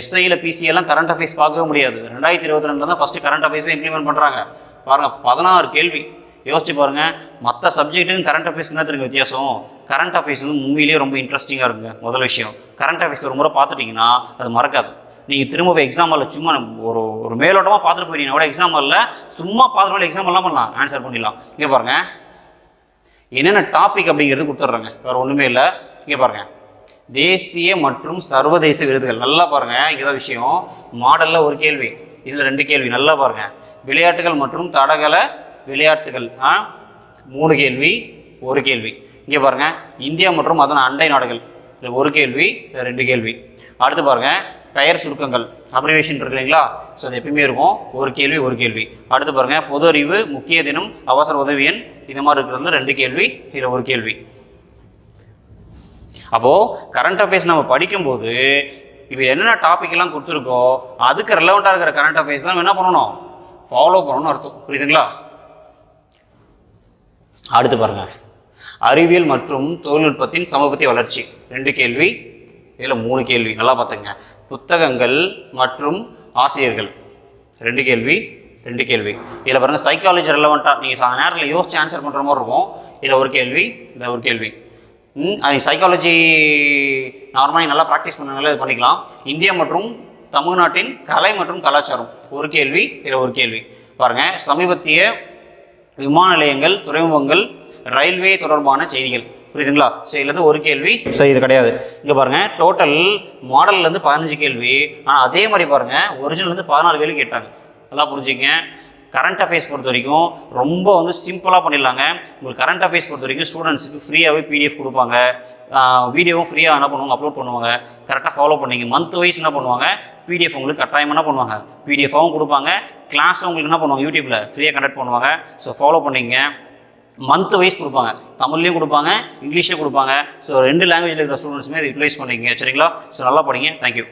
[SPEAKER 1] எஸ்ஐயில் பிசிஎல்லாம் கரண்ட் அஃபேர்ஸ் பார்க்கவே முடியாது. ரெண்டாயிரத்தி இருபத்தி ரெண்டு தான் ஃபஸ்ட்டு கரண்ட் அஃபேர்ஸை இம்ப்ளிமெண்ட் பண்ணுறாங்க பாருங்கள் பதினாறு கேள்வி. யோசிச்சு பாருங்கள் மற்ற சப்ஜெக்ட்டுக்கும் கரண்ட் அஃபேர்ஸ்க்கு என்ன தெரியும் வித்தியாசம்? கரண்ட் அஃபேர்ஸ் வந்து உண்மையிலேயே ரொம்ப இன்ட்ரெஸ்டிங்காக இருக்குங்க முதல் விஷயம். கரண்ட் அஃபேர்ஸ் ஒரு முறை பார்த்துட்டிங்கன்னா அது மறக்காது. நீங்கள் திரும்ப போய் எக்ஸாம் சும்மா ஒரு ஒரு மேலோட்டமாக பார்த்துட்டு போயிட்டீங்கன்னா கூட எக்ஸாம் சும்மா பார்த்துட்டு எக்ஸாம் எல்லாம் பண்ணலாம் ஆன்சர் பண்ணிடலாம். இங்கே பாருங்கள் என்னென்ன டாபிக் அப்படிங்கிறது கொடுத்துட்றாங்க வேறு ஒன்றுமே இல்லை. இங்கே பாருங்கள் தேசிய மற்றும் சர்வதேச விருதுகள். நல்லா பாருங்க இங்கே தான் விஷயம். மாடலில் ஒரு கேள்வி இதில் ரெண்டு கேள்வி நல்லா பாருங்க. விளையாட்டுகள் மற்றும் தடகள விளையாட்டுகள் ஆ? மூணு கேள்வி ஒரு கேள்வி. இங்கே பாருங்க இந்தியா மற்றும் அதன் அண்டை நாடுகள் இதில் ஒரு கேள்வி இது ரெண்டு கேள்வி. அடுத்து பாருங்க பெயர் சுருக்கங்கள் அப்ரிவேஷன் இருக்கு இல்லைங்களா? ஸோ அது எப்பயுமே இருக்கும். ஒரு கேள்வி ஒரு கேள்வி. அடுத்து பாருங்க பொது அறிவு முக்கிய தினம் அவசர உதவி எண் இது மாதிரி இருக்கிறது ரெண்டு கேள்வி இதில் ஒரு கேள்வி. அப்போது கரண்ட் அஃபேர்ஸ் நம்ம படிக்கும்போது இப்போ என்னென்ன டாபிக் எல்லாம் கொடுத்துருக்கோ அதுக்கு ரெலவெண்ட்டாக இருக்கிற கரண்ட் அஃபேர்ஸ் தான் என்ன பண்ணணும்? ஃபாலோ பண்ணணும்னு அர்த்தம். புரியுதுங்களா? அடுத்து பாருங்கள் அறிவியல் மற்றும் தொழில்நுட்பத்தின் சமபத்திய வளர்ச்சி. ரெண்டு கேள்வி இதில் மூணு கேள்வி. நல்லா பார்த்துங்க புத்தகங்கள் மற்றும் ஆசிரியர்கள். ரெண்டு கேள்வி ரெண்டு கேள்வி. இதில் பாருங்கள் சைக்காலஜி ரெலவெண்ட்டாக நீங்கள் அந்த நேரத்தில் யோசிச்சு ஆன்சர் பண்ணுற மாதிரி இருக்கும். இதில் ஒரு கேள்வி இந்த ஒரு கேள்வி. அது சைக்காலஜி நார்மலாக நல்லா ப்ராக்டிஸ் பண்ணனால இது பண்ணிக்கலாம். இந்தியா மற்றும் தமிழ்நாட்டின் கலை மற்றும் கலாச்சாரம். ஒரு கேள்வி இதில் ஒரு கேள்வி. பாருங்கள் சமீபத்திய விமான நிலையங்கள் துறைமுகங்கள் ரயில்வே தொடர்பான செய்திகள். புரியுதுங்களா? ஸோ இதுலேருந்து ஒரு கேள்வி. ஸோ இது கிடையாது. இங்கே பாருங்கள் டோட்டல் மாடல்லேருந்து பதினஞ்சு கேள்வி. ஆனால் அதே மாதிரி பாருங்கள் ஒரிஜினல்லேருந்து பதினாலு கேள்வி கேட்டாங்க. நல்லா புரிஞ்சுங்க கரண்ட் அஃபேர்ஸ் பொறுத்த வரைக்கும் ரொம்ப வந்து சிம்பிளாக பண்ணிடலாங்க. உங்களுக்கு கரண்ட் அஃபேர்ஸ் பொறுத்த வரைக்கும் ஸ்டூடெண்ட்ஸுக்கு ஃப்ரீயாகவே பிடிஎஃப் கொடுப்பாங்க. வீடியோவும் ஃப்ரீயாக என்ன பண்ணுவாங்க? அப்லோட் பண்ணுவாங்க. கரெக்டாக ஃபாலோ பண்ணிங்க. மந்த் வைஸ் என்ன பண்ணுவாங்க? பிடிஎஃப் உங்களுக்கு கட்டாயம் என்ன பண்ணுவாங்க? பிடிஎஃபாகவும் கொடுப்பாங்க. கிளாஸும் உங்களுக்கு என்ன பண்ணுவாங்க? யூடியூப்பில் ஃப்ரீயாக கண்டக்ட் பண்ணுவாங்க. ஸோ ஃபாலோ பண்ணிங்க. மந்த் வைஸ் கொடுப்பாங்க. தமிழ்லையும் கொடுப்பாங்க இங்கிலீஷ்லேயும் கொடுப்பாங்க. ஸோ ரெண்டு லாங்குவேஜில் இருக்கிற ஸ்டூடெண்ட்ஸுமே இதை யூட்டிலைஸ் பண்ணிங்க. சரிங்களா? ஸோ நல்லா படிங்க. தேங்க்யூ